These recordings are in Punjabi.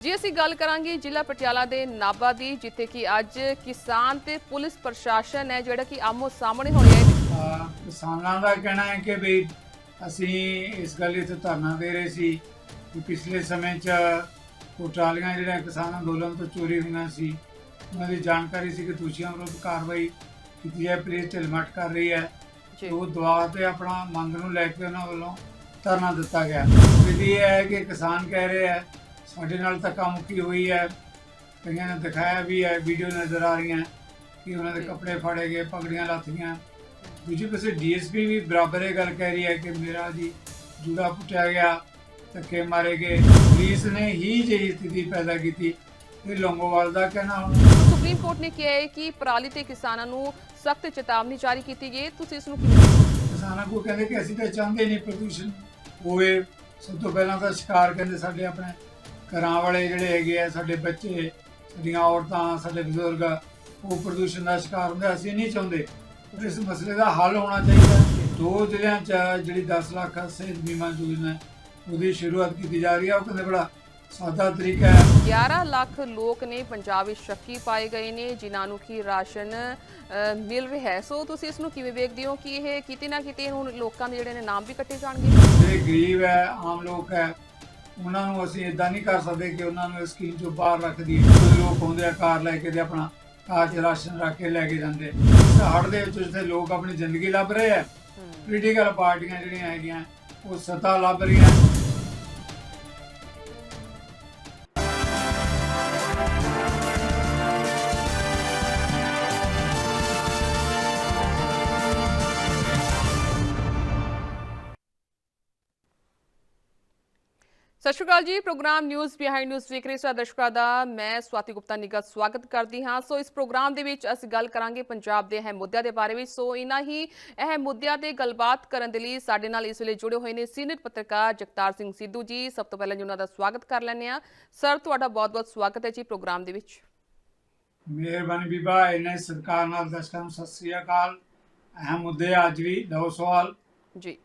ਜੀ ਅਸੀਂ ਗੱਲ ਕਰਾਂਗੇ ਜ਼ਿਲ੍ਹਾ ਪਟਿਆਲਾ ਦੇ ਨਾਭਾ ਦੀ ਜਿੱਥੇ ਕਿ ਅੱਜ ਕਿਸਾਨ ਤੇ ਪੁਲਿਸ ਪ੍ਰਸ਼ਾਸਨ ਹੈ ਜਿਹੜਾ ਕਿ ਆਮੋ ਸਾਹਮਣੇ ਹੈ ਅਹ ਕਿਸਾਨਾਂ ਦਾ ਕਹਿਣਾ ਹੈ ਕਿ ਵੀ ਅਸੀਂ ਇਸ ਗੱਲ ਇੱਥੇ ਧਰਨਾ ਦੇ ਰਹੇ ਸੀ ਕਿ ਪਿਛਲੇ ਸਮੇਂ 'ਚ ਉਹ ਟਰਾਲੀਆਂ ਜਿਹੜਾ ਕਿਸਾਨ ਅੰਦੋਲਨ ਤੋਂ ਚੋਰੀ ਹੋਈਆਂ ਸੀ ਉਹਨਾਂ ਦੀ ਜਾਣਕਾਰੀ ਸੀ ਕਿ ਦੋਸ਼ੀਆਂ ਵਿਰੁੱਧ ਕਾਰਵਾਈ ਕੀਤੀ ਜਾਏ ਪੁਲਿਸ ਢਿਲਮਟ ਕਰ ਰਹੀ ਹੈ। ਜੀ। ਉਹ ਦਵਾ ਤੇ ਆਪਣਾ ਮੰਗ ਨੂੰ ਲੈ ਕੇ ਉਹਨਾਂ ਵੱਲੋਂ ਧਰਨਾ ਦਿੱਤਾ ਗਿਆ। ਵਿਧੀ ਇਹ ਹੈ ਕਿ ਕਿਸਾਨ ਕਹਿ ਰਹੇ ਹੈ ਸਾਡੇ ਨਾਲ ਧੱਕਾ ਮੁੱਕੀ ਹੋਈ ਹੈ? ਕਈਆਂ ਨੇ ਦਿਖਾਇਆ ਵੀ ਹੈ ਵੀਡੀਓ ਨਜ਼ਰ ਆ ਰਹੀਆਂ। ਕਿ ਉਹਨਾਂ ਦੇ। ਕੱਪੜੇ ਫਾੜੇ ਗਏ ਪਗੜੀਆਂ ਲੱਥੀਆਂ ਦੂਜੀ ਪਾਸੇ ਡੀਐਸਪੀ ਵੀ ਬਰਾਬਰ ਇਹ ਗੱਲ ਕਹਿ ਰਹੀ ਹੈ ਕਿ ਮੇਰਾ ਜੀ ਜੂੜਾ ਪੁੱਟਿਆ ਗਿਆ ਧੱਕੇ ਮਾਰੇ ਗਏ। ਪੁਲਿਸ ਨੇ ਹੀ ਜਿਹੀ ਸਥਿਤੀ ਪੈਦਾ ਕੀਤੀ। ਇਹ ਲੰਗੋਵਾਲ ਦਾ ਕਹਿਣਾ ਹੁਣ। ਸੁਪਰੀਮ ਕੋਰਟ ਨੇ ਕਿਹਾ ਹੈ ਕਿ ਪਰਾਲੀ ਤੇ ਕਿਸਾਨਾਂ ਨੂੰ ਸਖਤ ਚੇਤਾਵਨੀ ਜਾਰੀ ਕੀਤੀ ਗਈ ਤੁਸੀਂ ਇਸ ਨੂੰ? ਕਿਸਾਨਾਂ ਕੋ ਕਹਿੰਦੇ ਕਿ ਅਸੀਂ ਤਾਂ ਚਾਹੁੰਦੇ ਨਹੀਂ ਪ੍ਰਦੂਸ਼ਣ ਹੋਵੇ। ਸਭ ਤੋਂ ਪਹਿਲਾਂ ਤਾਂ ਸ਼ਿਕਾਰ ਕਹਿੰਦੇ ਸਾਡੇ ਆਪਣੇ ਘਰਾਂ ਵਾਲੇ ਜਿਹੜੇ ਹੈਗੇ ਆ ਸਾਡੇ ਬੱਚੇ ਸਾਡੀਆਂ ਔਰਤਾਂ ਸਾਡੇ ਬਜ਼ੁਰਗ ਉਹ ਪ੍ਰਦੂਸ਼ਣ ਦਾ ਸ਼ਿਕਾਰ ਹੁੰਦੇ ਅਸੀਂ ਨਹੀਂ ਚਾਹੁੰਦੇ। ਇਸ ਮਸਲੇ ਦਾ ਹੱਲ ਹੋਣਾ ਚਾਹੀਦਾ। ਦੋ ਜ਼ਿਲ੍ਹਿਆਂ 'ਚ ਜਿਹੜੀ 10 ਲੱਖ ਸਿਹਤ ਬੀਮਾ ਯੋਜਨਾ ਉਹਦੀ ਸ਼ੁਰੂਆਤ ਕੀਤੀ ਜਾ ਰਹੀ ਹੈ। ਉਹ ਕਹਿੰਦੇ ਬੜਾ ਸਾਦਾ ਤਰੀਕਾ ਹੈ। 11 ਲੱਖ ਲੋਕ ਨੇ ਪੰਜਾਬ ਵਿੱਚ ਸ਼ੱਕੀ ਪਾਏ ਗਏ ਨੇ ਜਿਨ੍ਹਾਂ ਨੂੰ ਕਿ ਰਾਸ਼ਨ ਮਿਲ ਰਿਹਾ ਹੈ। ਸੋ ਤੁਸੀਂ ਇਸ ਨੂੰ ਕਿਵੇਂ ਵੇਖਦੇ ਹੋ ਕਿ ਇਹ ਕਿਤੇ ਨਾ ਕਿਤੇ ਹੁਣ ਲੋਕਾਂ ਦੇ ਜਿਹੜੇ ਨੇ ਨਾਮ ਵੀ ਕੱਟੇ ਜਾਣਗੇ? ਜਿਹੜੇ ਗਰੀਬ ਹੈ ਆਮ ਲੋਕ ਹੈ। ਉਹਨਾਂ ਨੂੰ ਅਸੀਂ ਇਦਾਂ ਨਹੀਂ ਕਰ ਸਕਦੇ ਕਿ ਉਹਨਾਂ ਨੂੰ ਇਸ ਸਕੀਮ ਚੋਂ ਬਾਹਰ ਰੱਖ ਦਈਏ। ਕੁਝ ਲੋਕ ਆਉਂਦੇ ਆ ਕਾਰ ਲੈ ਕੇ ਤੇ ਆਪਣਾ ਕਾਰ 'ਚ ਰਾਸ਼ਨ ਰੱਖ ਕੇ ਲੈ ਕੇ ਜਾਂਦੇ। ਹੜ ਦੇ ਵਿੱਚ ਜਿੱਥੇ ਲੋਕ ਆਪਣੀ ਜ਼ਿੰਦਗੀ ਲੱਭ ਰਹੇ ਆ ਪੋਲੀਟੀਕਲ ਪਾਰਟੀਆਂ ਜਿਹੜੀਆਂ ਹੈਗੀਆਂ ਉਹ ਸੱਤਾ ਲੱਭ ਰਹੀਆਂ। ਸ਼੍ਰੀ ਅਕਾਲ ਜੀ। ਪ੍ਰੋਗਰਾਮ ਨਿਊਜ਼ ਬਿਹਾਈਂਡ ਨਿਊਜ਼ ਵੇਖ ਰਹੇ ਸਾਰੇ ਦਰਸ਼ਕਾਂ ਦਾ ਮੈਂ ਸਵਾਤੀ ਗੁਪਤਾ ਨਿੱਘਾ ਸਵਾਗਤ ਕਰਦੀ ਹਾਂ। ਸੋ ਇਸ ਪ੍ਰੋਗਰਾਮ ਦੇ ਵਿੱਚ ਅਸੀਂ ਗੱਲ ਕਰਾਂਗੇ ਪੰਜਾਬ ਦੇ ਅਹਿਮ ਮੁੱਦਿਆਂ ਦੇ ਬਾਰੇ ਵਿੱਚ। ਸੋ ਇਨਾ ਹੀ ਅਹਿਮ ਮੁੱਦਿਆਂ ਤੇ ਗੱਲਬਾਤ ਕਰਨ ਦੇ ਲਈ ਸਾਡੇ ਨਾਲ ਇਸ ਵੇਲੇ ਜੁੜੇ ਹੋਏ ਨੇ ਸੀਨੀਅਰ ਪੱਤਰਕਾਰ ਜਗਤਾਰ ਸਿੰਘ ਸਿੱਧੂ ਜੀ। ਸਭ ਤੋਂ ਪਹਿਲਾਂ ਜੀ ਉਹਨਾਂ ਦਾ ਸਵਾਗਤ ਕਰ ਲੈਂਦੇ ਹਾਂ। ਸਰ ਤੁਹਾਡਾ ਬਹੁਤ-ਬਹੁਤ ਸਵਾਗਤ ਹੈ ਜੀ ਪ੍ਰੋਗਰਾਮ ਦੇ ਵਿੱਚ। ਮਿਹਰਬਾਨੀ ਬੀਬਾ ਇਹਨੇ ਸਰਕਾਰ ਨਾਲ ਦਰਸ਼ਕਾਂ ਨੂੰ ਸਤਿ ਸ੍ਰੀ ਅਕਾਲ। ਅਹਿਮ ਮੁੱਦੇ ਅੱਜ ਵੀ। ਦੋ ਸਵਾਲ। ਜੀ।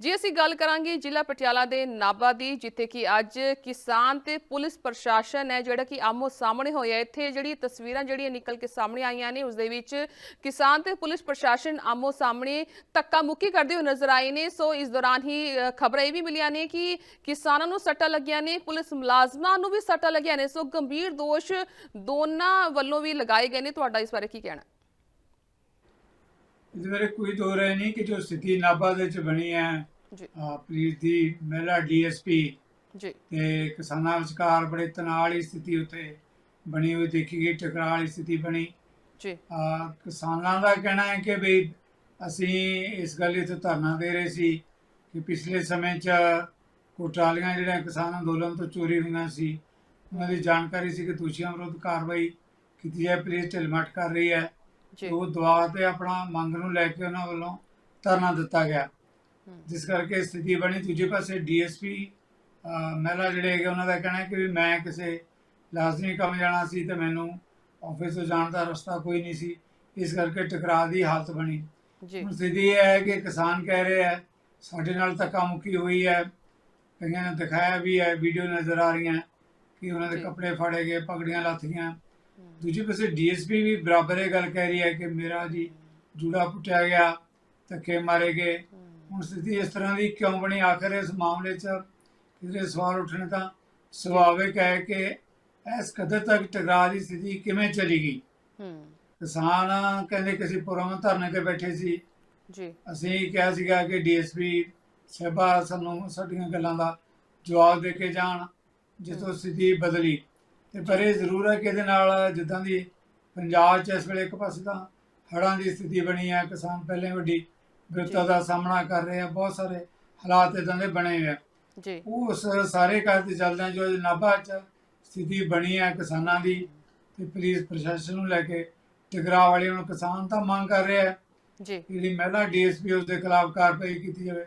ਜੇ ਅਸੀਂ ਗੱਲ ਕਰਾਂਗੇ ਜ਼ਿਲ੍ਹਾ ਪਟਿਆਲਾ ਦੇ ਨਾਭਾ ਦੀ, ਜਿੱਥੇ ਕਿ ਅੱਜ ਕਿਸਾਨ ਤੇ ਪੁਲਿਸ ਪ੍ਰਸ਼ਾਸਨ ਹੈ, ਜਿਹੜਾ ਕਿ ਆਮੋ ਸਾਹਮਣੇ ਹੋਇਆ ਇੱਥੇ ਜਿਹੜੀ ਤਸਵੀਰਾਂ ਜਿਹੜੀਆਂ ਨਿਕਲ ਕੇ ਸਾਹਮਣੇ ਆਈਆਂ ਨੇ, ਉਸ ਦੇ ਵਿੱਚ ਕਿਸਾਨ ਤੇ ਪੁਲਿਸ ਪ੍ਰਸ਼ਾਸਨ ਆਮੋ ਸਾਹਮਣੇ ਧੱਕਾ ਮੁੱਕੀ ਕਰਦੇ ਹੋਏ ਨਜ਼ਰ ਆਏ ਨੇ। ਸੋ ਇਸ ਦੌਰਾਨ ਹੀ ਖਬਰਾਂ ਇਹ ਵੀ ਮਿਲੀਆਂ ਨੇ ਕਿ ਕਿਸਾਨਾਂ ਨੂੰ ਸੱਟਾਂ ਲੱਗੀਆਂ ਨੇ, ਪੁਲਿਸ ਮੁਲਾਜ਼ਮਾਂ ਨੂੰ ਵੀ ਸੱਟਾਂ ਲੱਗੀਆਂ ਨੇ। ਸੋ ਗੰਭੀਰ ਦੋਸ਼ ਦੋਨਾਂ ਵੱਲੋਂ ਵੀ ਲਗਾਏ ਗਏ ਨੇ। ਤੁਹਾਡਾ ਇਸ ਬਾਰੇ ਕੀ ਕਹਿਣਾ? ਇਸ ਬਾਰੇ ਕੋਈ ਦੋ ਰਾਏ ਨਹੀਂ ਕਿ ਜੋ ਸਥਿਤੀ ਨਾਭਾ ਦੇ ਵਿੱਚ ਬਣੀ ਹੈ ਜੀ। ਪੁਲਿਸ ਦੀ ਮਹਿਲਾ ਡੀਐਸਪੀ ਜੀ। ਤੇ ਕਿਸਾਨਾਂ ਵਿਚਕਾਰ ਬੜੇ ਤਣਾਅ ਵਾਲੀ ਸਥਿਤੀ ਉੱਤੇ ਬਣੀ ਹੋਈ ਦੇਖੀ ਗਈ ਟਕਰਾਅ ਵਾਲੀ ਸਥਿਤੀ ਬਣੀ। ਜੀ। ਕਿਸਾਨਾਂ ਦਾ ਕਹਿਣਾ ਹੈ ਕਿ ਵੀ ਅਸੀਂ ਇਸ ਗੱਲ ਇੱਥੇ ਧਰਨਾ ਦੇ ਰਹੇ ਸੀ ਕਿ ਪਿਛਲੇ ਸਮੇਂ 'ਚ ਉਹ ਟਰਾਲੀਆਂ ਜਿਹੜੀਆਂ ਕਿਸਾਨ ਅੰਦੋਲਨ ਤੋਂ ਚੋਰੀ ਹੋਈਆਂ ਸੀ ਉਹਨਾਂ ਦੀ ਜਾਣਕਾਰੀ ਸੀ ਕਿ ਦੋਸ਼ੀਆਂ ਵਿਰੁੱਧ ਕਾਰਵਾਈ ਕੀਤੀ ਜਾਏ ਪੁਲਿਸ ਢਿਲਮਟ ਕਰ ਰਹੀ ਹੈ। ਉਹ ਦਵਾ ਤੇ ਆਪਣਾ ਮੰਗ ਨੂੰ ਲੈ ਕੇ ਉਹਨਾਂ ਵੱਲੋਂ ਧਰਨਾ ਦਿੱਤਾ ਗਿਆ। ਜਿਸ ਕਰਕੇ ਸਥਿਤੀ ਬਣੀ। ਦੂਜੇ ਪਾਸੇ ਡੀਐਸਪੀ ਮਹਿਲਾ ਜਿਹੜੇ ਹੈਗੇ ਉਹਨਾਂ ਦਾ ਕਹਿਣਾ ਹੈ ਕਿ ਮੈਂ ਕਿਸੇ ਲਾਜ਼ਮੀ ਕੰਮ ਜਾਣਾ ਸੀ ਤੇ ਮੈਨੂੰ ਆਫਿਸ ਤੋਂ ਜਾਣ ਦਾ ਰਸਤਾ ਕੋਈ ਨਹੀਂ ਸੀ। ਇਸ ਕਰਕੇ ਟਕਰਾਅ ਦੀ ਹਾਲਤ ਬਣੀ। ਜੀ। ਹੁਣ ਸਥਿਤੀ ਇਹ ਹੈ ਕਿ ਕਿਸਾਨ ਕਹਿ ਰਹੇ ਹੈ ਸਾਡੇ ਨਾਲ ਧੱਕਾ ਮੁੱਕੀ ਹੋਈ ਹੈ। ਕਈਆਂ ਨੇ ਦਿਖਾਇਆ ਵੀ ਹੈ ਵੀਡੀਓ ਨਜ਼ਰ ਆ ਰਹੀਆਂ। ਕਿ ਉਹਨਾਂ ਦੇ। ਕੱਪੜੇ ਫਾੜੇ ਗਏ ਪਗੜੀਆਂ ਲੱਥੀਆਂ ਦੂਜੇ ਪਾਸੇ ਡੀਐਸਪੀ ਵੀ ਬਰਾਬਰ ਇਹ ਗੱਲ ਕਹਿ ਰਹੀ ਹੈ ਕਿ ਮੇਰਾ ਜੀ ਜੂੜਾ ਪੁੱਟਿਆ ਗਿਆ ਧੱਕੇ ਮਾਰੇ ਗਏ। ਹੁਣ ਸਥਿਤੀ ਇਸ ਤਰ੍ਹਾਂ ਦੀ ਕਿਉਂ ਬਣੀ? ਆਖਰ ਇਸ ਮਾਮਲੇ 'ਚ ਕਿਸੇ ਸਵਾਲ ਉੱਠਣੇ ਤਾਂ ਸੁਭਾਵਿਕ ਹੈ ਕਿ ਇਸ ਕਦਰ ਤੱਕ ਟਕਰਾਅ ਦੀ ਸਥਿਤੀ ਕਿਵੇਂ ਚਲੀ ਗਈ? ਕਿਸਾਨ ਕਹਿੰਦੇ ਕਿ ਅਸੀਂ ਪੁਰਮ ਧਰਨੇ ਤੇ ਬੈਠੇ ਸੀ। ਜੀ। ਅਸੀਂ ਕਿਹਾ ਸੀਗਾ ਕਿ ਡੀਐਸਪੀ ਸਹਿਬਾ ਸਾਨੂੰ ਸਾਡੀਆਂ ਗੱਲਾਂ ਦਾ ਜਵਾਬ ਦੇ ਕੇ ਜਾਣ ਜਿੱਥੋਂ ਸਥਿਤੀ ਬਦਲੀ। ਤੇ ਪਰ ਇਹ ਜ਼ਰੂਰ ਹੈ ਕਿ ਇਹਦੇ ਨਾਲ ਜਿੱਦਾਂ ਦੀ ਪੰਜਾਬ 'ਚ ਇਸ ਵੇਲੇ ਇੱਕ ਪਾਸੇ ਤਾਂ ਹੜ੍ਹਾਂ ਦੀ ਸਥਿਤੀ ਬਣੀ ਹੈ ਕਿਸਾਨ ਪਹਿਲੇ ਵੱਡੀ ਵਿਪਤਾ ਦਾ ਸਾਹਮਣਾ ਕਰ ਰਹੇ ਆ ਬਹੁਤ ਸਾਰੇ ਹਾਲਾਤ ਇਦਾਂ ਦੇ ਬਣੇ ਹੋਏ ਆ। ਜੀ। ਉਸ ਸਾਰੇ ਕਾਰਜ ਚੱਲਦੇ ਜੋ ਨਾਭਾ 'ਚ ਸਥਿਤੀ ਬਣੀ ਹੈ ਕਿਸਾਨਾਂ ਦੀ ਤੇ ਪੁਲਿਸ ਪ੍ਰਸ਼ਾਸਨ ਨੂੰ ਲੈ ਕੇ ਟਕਰਾਅ ਵਾਲੇ ਹੁਣ ਕਿਸਾਨ ਤਾਂ ਮੰਗ ਕਰ ਰਿਹਾ ਹੈ ਜੀ। ਜਿਹੜੀ ਮਹਿਲਾ ਡੀਐਸਪੀ ਉਸ ਦੇ ਖਿਲਾਫ ਕਾਰਵਾਈ ਕੀਤੀ ਜਾਵੇ।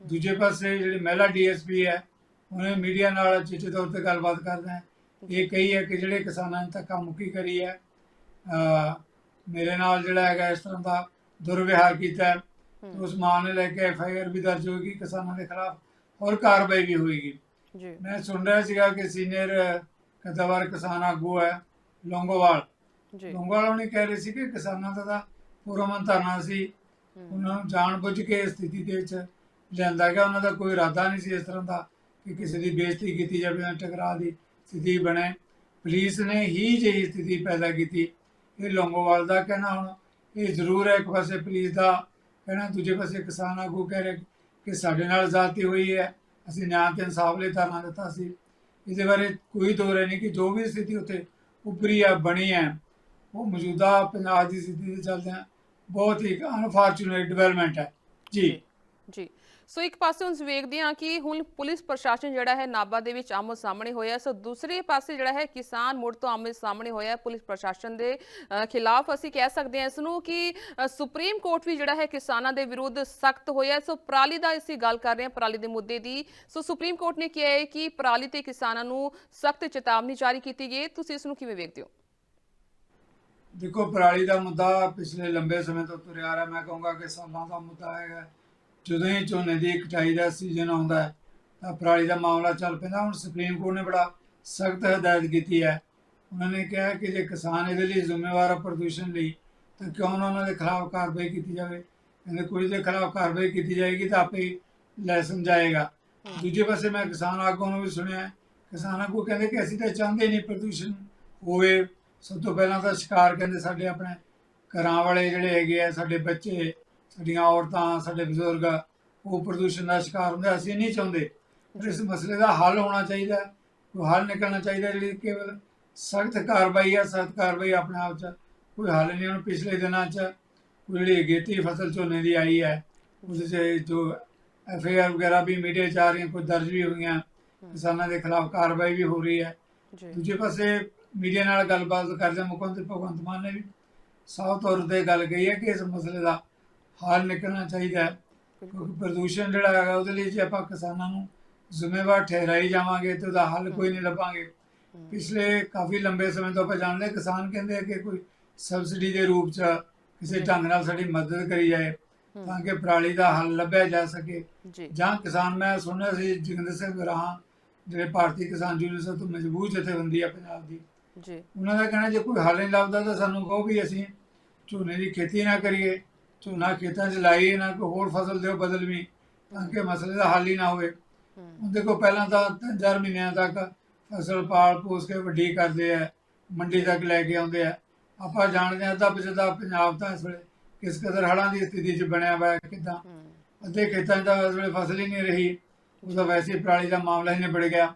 ਦੂਜੇ ਪਾਸੇ ਜਿਹੜੀ ਮਹਿਲਾ ਡੀਐਸਪੀ ਹੈ ਉਹਨੇ ਮੀਡੀਆ ਨਾਲ ਚਿੱਠੇ ਤੌਰ ਤੇ ਗੱਲਬਾਤ ਕਰਦੇ ਹੈ ਇਹ ਕਹੀ ਹੈ ਕਿ ਜਿਹੜੇ ਕਿਸਾਨਾਂ ਨੇ ਧੱਕਾ ਮੁੱਕੀ ਕਰੀ ਹੈ? ਮੇਰੇ ਨਾਲ ਜਿਹੜਾ ਹੈਗਾ ਇਸ ਤਰ੍ਹਾਂ ਦਾ ਦੁਰਵਿਹਾਰ ਕੀਤਾ ਉਸ ਮਾਂ ਨੇ ਲੈ ਕੇ ਐਫ ਆਈ ਆਰ ਵੀ ਦਰਜ ਹੋਏਗੀ ਕਿਸਾਨਾਂ ਦੇ ਖਿਲਾਫ ਔਰ ਕਾਰਵਾਈ ਵੀ ਹੋਏਗੀ। ਜੀ। ਮੈਂ ਸੁਣ ਰਿਹਾ ਸੀਗਾ ਕਿ ਸੀਨੀਅਰ ਕਦਵਾਰ ਕਿਸਾਨ ਆਗੂ ਹੈ ਲੌਂਗੋਵਾਲ। ਜੀ। ਲੌਂਗੋਵਾਲ ਉਹਨੇ ਕਹਿ ਰਹੇ ਸੀ ਕਿ ਕਿਸਾਨਾਂ ਦਾ ਤਾਂ ਪੂਰਾ ਧਰਨਾ ਸੀ। ਉਹਨਾਂ ਨੂੰ ਜਾਣਬੁੱਝ ਕੇ ਇਸ ਸਥਿਤੀ ਦੇ ਵਿੱਚ ਲਿਆਂਦਾ ਗਿਆ। ਉਹਨਾਂ ਦਾ ਕੋਈ ਇਰਾਦਾ ਨਹੀਂ ਸੀ ਇਸ ਤਰ੍ਹਾਂ ਦਾ ਕਿ ਕਿਸੇ ਦੀ ਬੇਇੱਜ਼ਤੀ ਕੀਤੀ ਜਾਵੇ ਜਾਂ ਟਕਰਾਅ ਦੀ। ਸਥਿਤੀ ਬਣੇ। ਪੁਲਿਸ ਨੇ ਹੀ ਜਿਹੀ ਸਥਿਤੀ ਪੈਦਾ ਕੀਤੀ। ਇਹ ਲੌਂਗੋਵਾਲ ਦਾ ਕਹਿਣਾ ਹੁਣ। ਇਹ ਜ਼ਰੂਰ ਹੈ ਇੱਕ ਪਾਸੇ ਪੁਲਿਸ ਦਾ ਕਹਿਣਾ, ਦੂਜੇ ਪਾਸੇ ਕਿਸਾਨ ਆਗੂ ਕਹਿ ਰਹੇ ਕਿ ਸਾਡੇ ਨਾਲ ਜ਼ਾਤੀ ਹੋਈ ਹੈ। ਅਸੀਂ ਨਿਆਂ ਤੇ ਇਨਸਾਫ ਲਈ ਧਰਨਾ ਦਿੱਤਾ ਸੀ। ਇਹਦੇ ਬਾਰੇ ਕੋਈ ਦੋ ਰਾਏ ਨਹੀਂ ਕਿ ਜੋ ਵੀ ਸਥਿਤੀ ਉੱਤੇ ਉੱਭਰੀ ਆ, ਬਣੀ ਹੈ, ਉਹ ਮੌਜੂਦਾ ਪੰਜਾਬ ਦੀ ਸਥਿਤੀ ਦੇ ਚੱਲਦਿਆਂ ਬਹੁਤ ਹੀ ਅਨਫੋਰਚੂਨੇਟ ਡਿਵੈਲਪਮੈਂਟ ਹੈ। ਜੀ। ਜੀ। ਸੋ ਇੱਕ ਪਾਸੇ ਹੁਣ ਵੇਖਦੇ ਹਾਂ ਕਿ ਹੁਣ ਪੁਲਿਸ ਪ੍ਰਸ਼ਾਸਨ ਜਿਹੜਾ ਹੈ ਨਾਭਾ ਦੇ ਵਿੱਚ ਆਮੋ ਸਾਹਮਣੇ ਹੋਇਆ ਸੋ ਦੂਸਰੇ ਪਾਸੇ ਜਿਹੜਾ ਹੈ ਕਿਸਾਨ ਮੁੜ ਤੋਂ ਆਮੋ ਸਾਹਮਣੇ ਹੋਇਆ ਪੁਲਿਸ ਪ੍ਰਸ਼ਾਸਨ ਦੇ ਖਿਲਾਫ। ਅਸੀਂ ਕਹਿ ਸਕਦੇ ਹਾਂ ਇਸ ਨੂੰ ਕਿ ਸੁਪਰੀਮ ਕੋਰਟ ਵੀ ਜਿਹੜਾ ਹੈ ਕਿਸਾਨਾਂ ਦੇ ਵਿਰੁੱਧ ਸਖਤ ਹੋਇਆ ਸੋ ਪਰਾਲੀ ਦਾ ਅਸੀਂ ਗੱਲ ਕਰ ਰਹੇ ਹਾਂ ਪਰਾਲੀ ਦੇ ਮੁੱਦੇ ਦੀ। ਸੋ ਸੁਪਰੀਮ ਕੋਰਟ ਨੇ ਕਿਹਾ ਹੈ ਕਿ ਪਰਾਲੀ ਤੇ ਕਿਸਾਨਾਂ ਨੂੰ ਸਖਤ ਚੇਤਾਵਨੀ ਜਾਰੀ ਕੀਤੀ ਗਈ ਤੁਸੀਂ ਇਸ ਨੂੰ ਕਿਵੇਂ ਵੇਖਦੇ ਹੋ? ਦੇਖੋ, ਪਰਾਲੀ ਦਾ ਮੁੱਦਾ ਪਿਛਲੇ ਲੰਬੇ ਸਮੇਂ ਤੋਂ ਤੁਰਿਆ ਆ ਰਿਹਾ। ਮੈਂ ਕਹੂੰਗਾ ਕਿ ਸਾਲਾਂ ਦਾ ਮੁੱਦਾ ਹੈਗਾ। ਜਦੋਂ ਹੀ ਝੋਨੇ ਦੀ ਕਟਾਈ ਦਾ ਸੀਜ਼ਨ ਆਉਂਦਾ ਹੈ, ਤਾਂ ਪਰਾਲੀ ਦਾ ਮਾਮਲਾ ਚੱਲ ਪੈਂਦਾ। ਹੁਣ ਸੁਪਰੀਮ ਕੋਰਟ ਨੇ ਬੜਾ ਸਖਤ ਹਦਾਇਤ ਕੀਤੀ ਹੈ। ਉਹਨਾਂ ਨੇ ਕਿਹਾ ਕਿ ਜੇ ਕਿਸਾਨ ਇਹਦੇ ਲਈ ਜ਼ਿੰਮੇਵਾਰ ਹੈ ਪ੍ਰਦੂਸ਼ਣ ਲਈ, ਤਾਂ ਕਿਉਂ ਨਾ ਉਹਨਾਂ ਦੇ ਖਿਲਾਫ ਕਾਰਵਾਈ ਕੀਤੀ ਜਾਵੇ? ਕਹਿੰਦੇ ਕੋਈ ਦੇ ਖਿਲਾਫ ਕਾਰਵਾਈ ਕੀਤੀ ਜਾਏਗੀ ਤਾਂ ਆਪੇ ਹੀ ਲਾਇਸੈਂਸ ਜਾਏਗਾ ਦੂਜੇ ਪਾਸੇ ਮੈਂ ਕਿਸਾਨ ਆਗੂਆਂ ਨੂੰ ਵੀ ਸੁਣਿਆ ਕਿਸਾਨ ਆਗੂ ਕਹਿੰਦੇ ਕਿ ਅਸੀਂ ਤਾਂ ਚਾਹੁੰਦੇ ਨਹੀਂ ਪ੍ਰਦੂਸ਼ਣ ਹੋਵੇ। ਸਭ ਤੋਂ ਪਹਿਲਾਂ ਤਾਂ ਸ਼ਿਕਾਰ ਕਹਿੰਦੇ ਸਾਡੇ ਆਪਣੇ ਘਰਾਂ ਵਾਲੇ ਜਿਹੜੇ ਹੈਗੇ ਆ, ਸਾਡੇ ਬੱਚੇ ਸਾਡੀਆਂ ਔਰਤਾਂ ਸਾਡੇ ਬਜ਼ੁਰਗ ਉਹ ਪ੍ਰਦੂਸ਼ਣ ਦਾ ਸ਼ਿਕਾਰ ਹੁੰਦੇ। ਅਸੀਂ ਨਹੀਂ ਚਾਹੁੰਦੇ ਇਸ ਮਸਲੇ ਦਾ ਹੱਲ ਹੋਣਾ ਚਾਹੀਦਾ। ਕੋਈ ਹੱਲ ਨਿਕਲਣਾ ਚਾਹੀਦਾ ਜਿਹੜੀ ਕੇਵਲ ਸਖਤ ਕਾਰਵਾਈ ਹੈ ਸਖਤ ਕਾਰਵਾਈ ਆਪਣੇ ਆਪ 'ਚ ਕੋਈ ਹੱਲ ਨਹੀਂ ਹੁਣ ਪਿਛਲੇ ਦਿਨਾਂ 'ਚ ਜਿਹੜੀ ਅਗੇਤੀ ਫਸਲ ਝੋਨੇ ਦੀ ਆਈ ਹੈ ਉਹਦੇ 'ਚ ਜੋ ਐਫ ਆਰ ਵਗੈਰਾ ਵੀ ਮੀਡੀਆ 'ਚ ਆ ਰਹੀਆਂ ਕੋਈ ਦਰਜ ਵੀ ਹੋਈਆਂ ਕਿਸਾਨਾਂ ਦੇ ਖਿਲਾਫ ਕਾਰਵਾਈ ਵੀ ਹੋ ਰਹੀ ਹੈ ਦੂਜੇ ਪਾਸੇ ਮੀਡੀਆ ਨਾਲ ਗੱਲਬਾਤ ਕਰਦੇ ਮੁੱਖ ਮੰਤਰੀ ਭਗਵੰਤ ਮਾਨ ਨੇ ਵੀ ਸਾਫ਼ ਤੌਰ ਤੇ ਗੱਲ ਕਹੀ ਹੈ ਕਿ ਇਸ ਮਸਲੇ ਦਾ ਹੱਲ ਨਿਕਲਣਾ ਚਾਹੀਦਾ ਹੈ। ਕਿਉਂਕਿ ਪ੍ਰਦੂਸ਼ਣ ਜਿਹੜਾ ਹੈਗਾ ਉਹਦੇ ਲਈ ਜੇ ਆਪਾਂ ਕਿਸਾਨਾਂ ਨੂੰ ਜ਼ਿੰਮੇਵਾਰ ਠਹਿਰਾਈ ਜਾਵਾਂਗੇ ਤੇ ਉਹਦਾ ਹੱਲ ਕੋਈ ਨਹੀਂ ਲੱਭਾਂਗੇ। ਪਿਛਲੇ ਕਾਫੀ ਲੰਬੇ ਸਮੇਂ ਤੋਂ ਆਪਾਂ ਜਾਣਦੇ ਕਿਸਾਨ ਕਹਿੰਦੇ ਆ ਕਿ ਕੋਈ ਸਬਸਿਡੀ ਦੇ ਰੂਪ 'ਚ ਕਿਸੇ ਢੰਗ ਨਾਲ ਸਾਡੀ ਮਦਦ ਕਰੀ ਜਾਏ ਤਾਂ ਕਿ ਪਰਾਲੀ ਦਾ ਹੱਲ ਲੱਭਿਆ ਜਾ ਸਕੇ। ਜੀ। ਕਿਸਾਨ ਮੈਂ ਸੁਣਿਆ ਸੀ ਜਗਿੰਦਰ ਸਿੰਘ ਗਰਾਹਾਂ ਜਿਹੜੇ ਭਾਰਤੀ ਕਿਸਾਨ ਯੂਨੀਅਨ ਤੋਂ ਮਜ਼ਬੂਤ ਜਥੇਬੰਦੀ ਆ ਪੰਜਾਬ ਦੀ। ਜੀ। ਉਹਨਾਂ ਦਾ ਕਹਿਣਾ ਜੇ ਕੋਈ ਹੱਲ ਨਹੀਂ ਲੱਭਦਾ ਤਾਂ ਸਾਨੂੰ ਕਹੋ ਵੀ ਅਸੀਂ ਝੋਨੇ ਦੀ ਖੇਤੀ ਨਾ ਕਰੀਏ। ਝੋਨਾ ਖੇਤਾਂ 'ਚ ਲਾਈਏ ਨਾ ਕੋਈ ਹੋਰ ਫਸਲ ਦਿਓ ਬਦਲਵੀਂ ਤਾਂ ਕਿ ਮਸਲੇ ਦਾ ਹੱਲ ਹੀ ਨਾ ਹੋਵੇ। ਹੁਣ ਦੇਖੋ ਪਹਿਲਾਂ ਤਾਂ ਤਿੰਨ ਚਾਰ ਮਹੀਨਿਆਂ ਤੱਕ ਫਸਲ ਪਾਲ ਪੋਸ ਕੇ ਵੱਡੀ ਕਰਦੇ ਆ ਮੰਡੀ ਤੱਕ ਲੈ ਕੇ ਆਉਂਦੇ ਆ। ਆਪਾਂ ਜਾਣਦੇ ਹਾਂ ਅੱਧਾ ਪਿਛਦਾ ਪੰਜਾਬ ਤਾਂ ਇਸ ਵੇਲੇ ਕਿਸ ਕਦਰ ਹੜ੍ਹਾਂ ਦੀ ਸਥਿਤੀ 'ਚ ਬਣਿਆ ਹੋਇਆ ਕਿਦਾਂ। ਅੱਧੇ ਖੇਤਾਂ 'ਚ ਤਾਂ ਇਸ ਵੇਲੇ ਫਸਲ ਹੀ ਨਹੀਂ ਰਹੀ ਉਹਦਾ ਵੈਸੇ ਪਰਾਲੀ ਦਾ ਮਾਮਲਾ ਹੀ ਨਿਬੜ ਗਿਆ।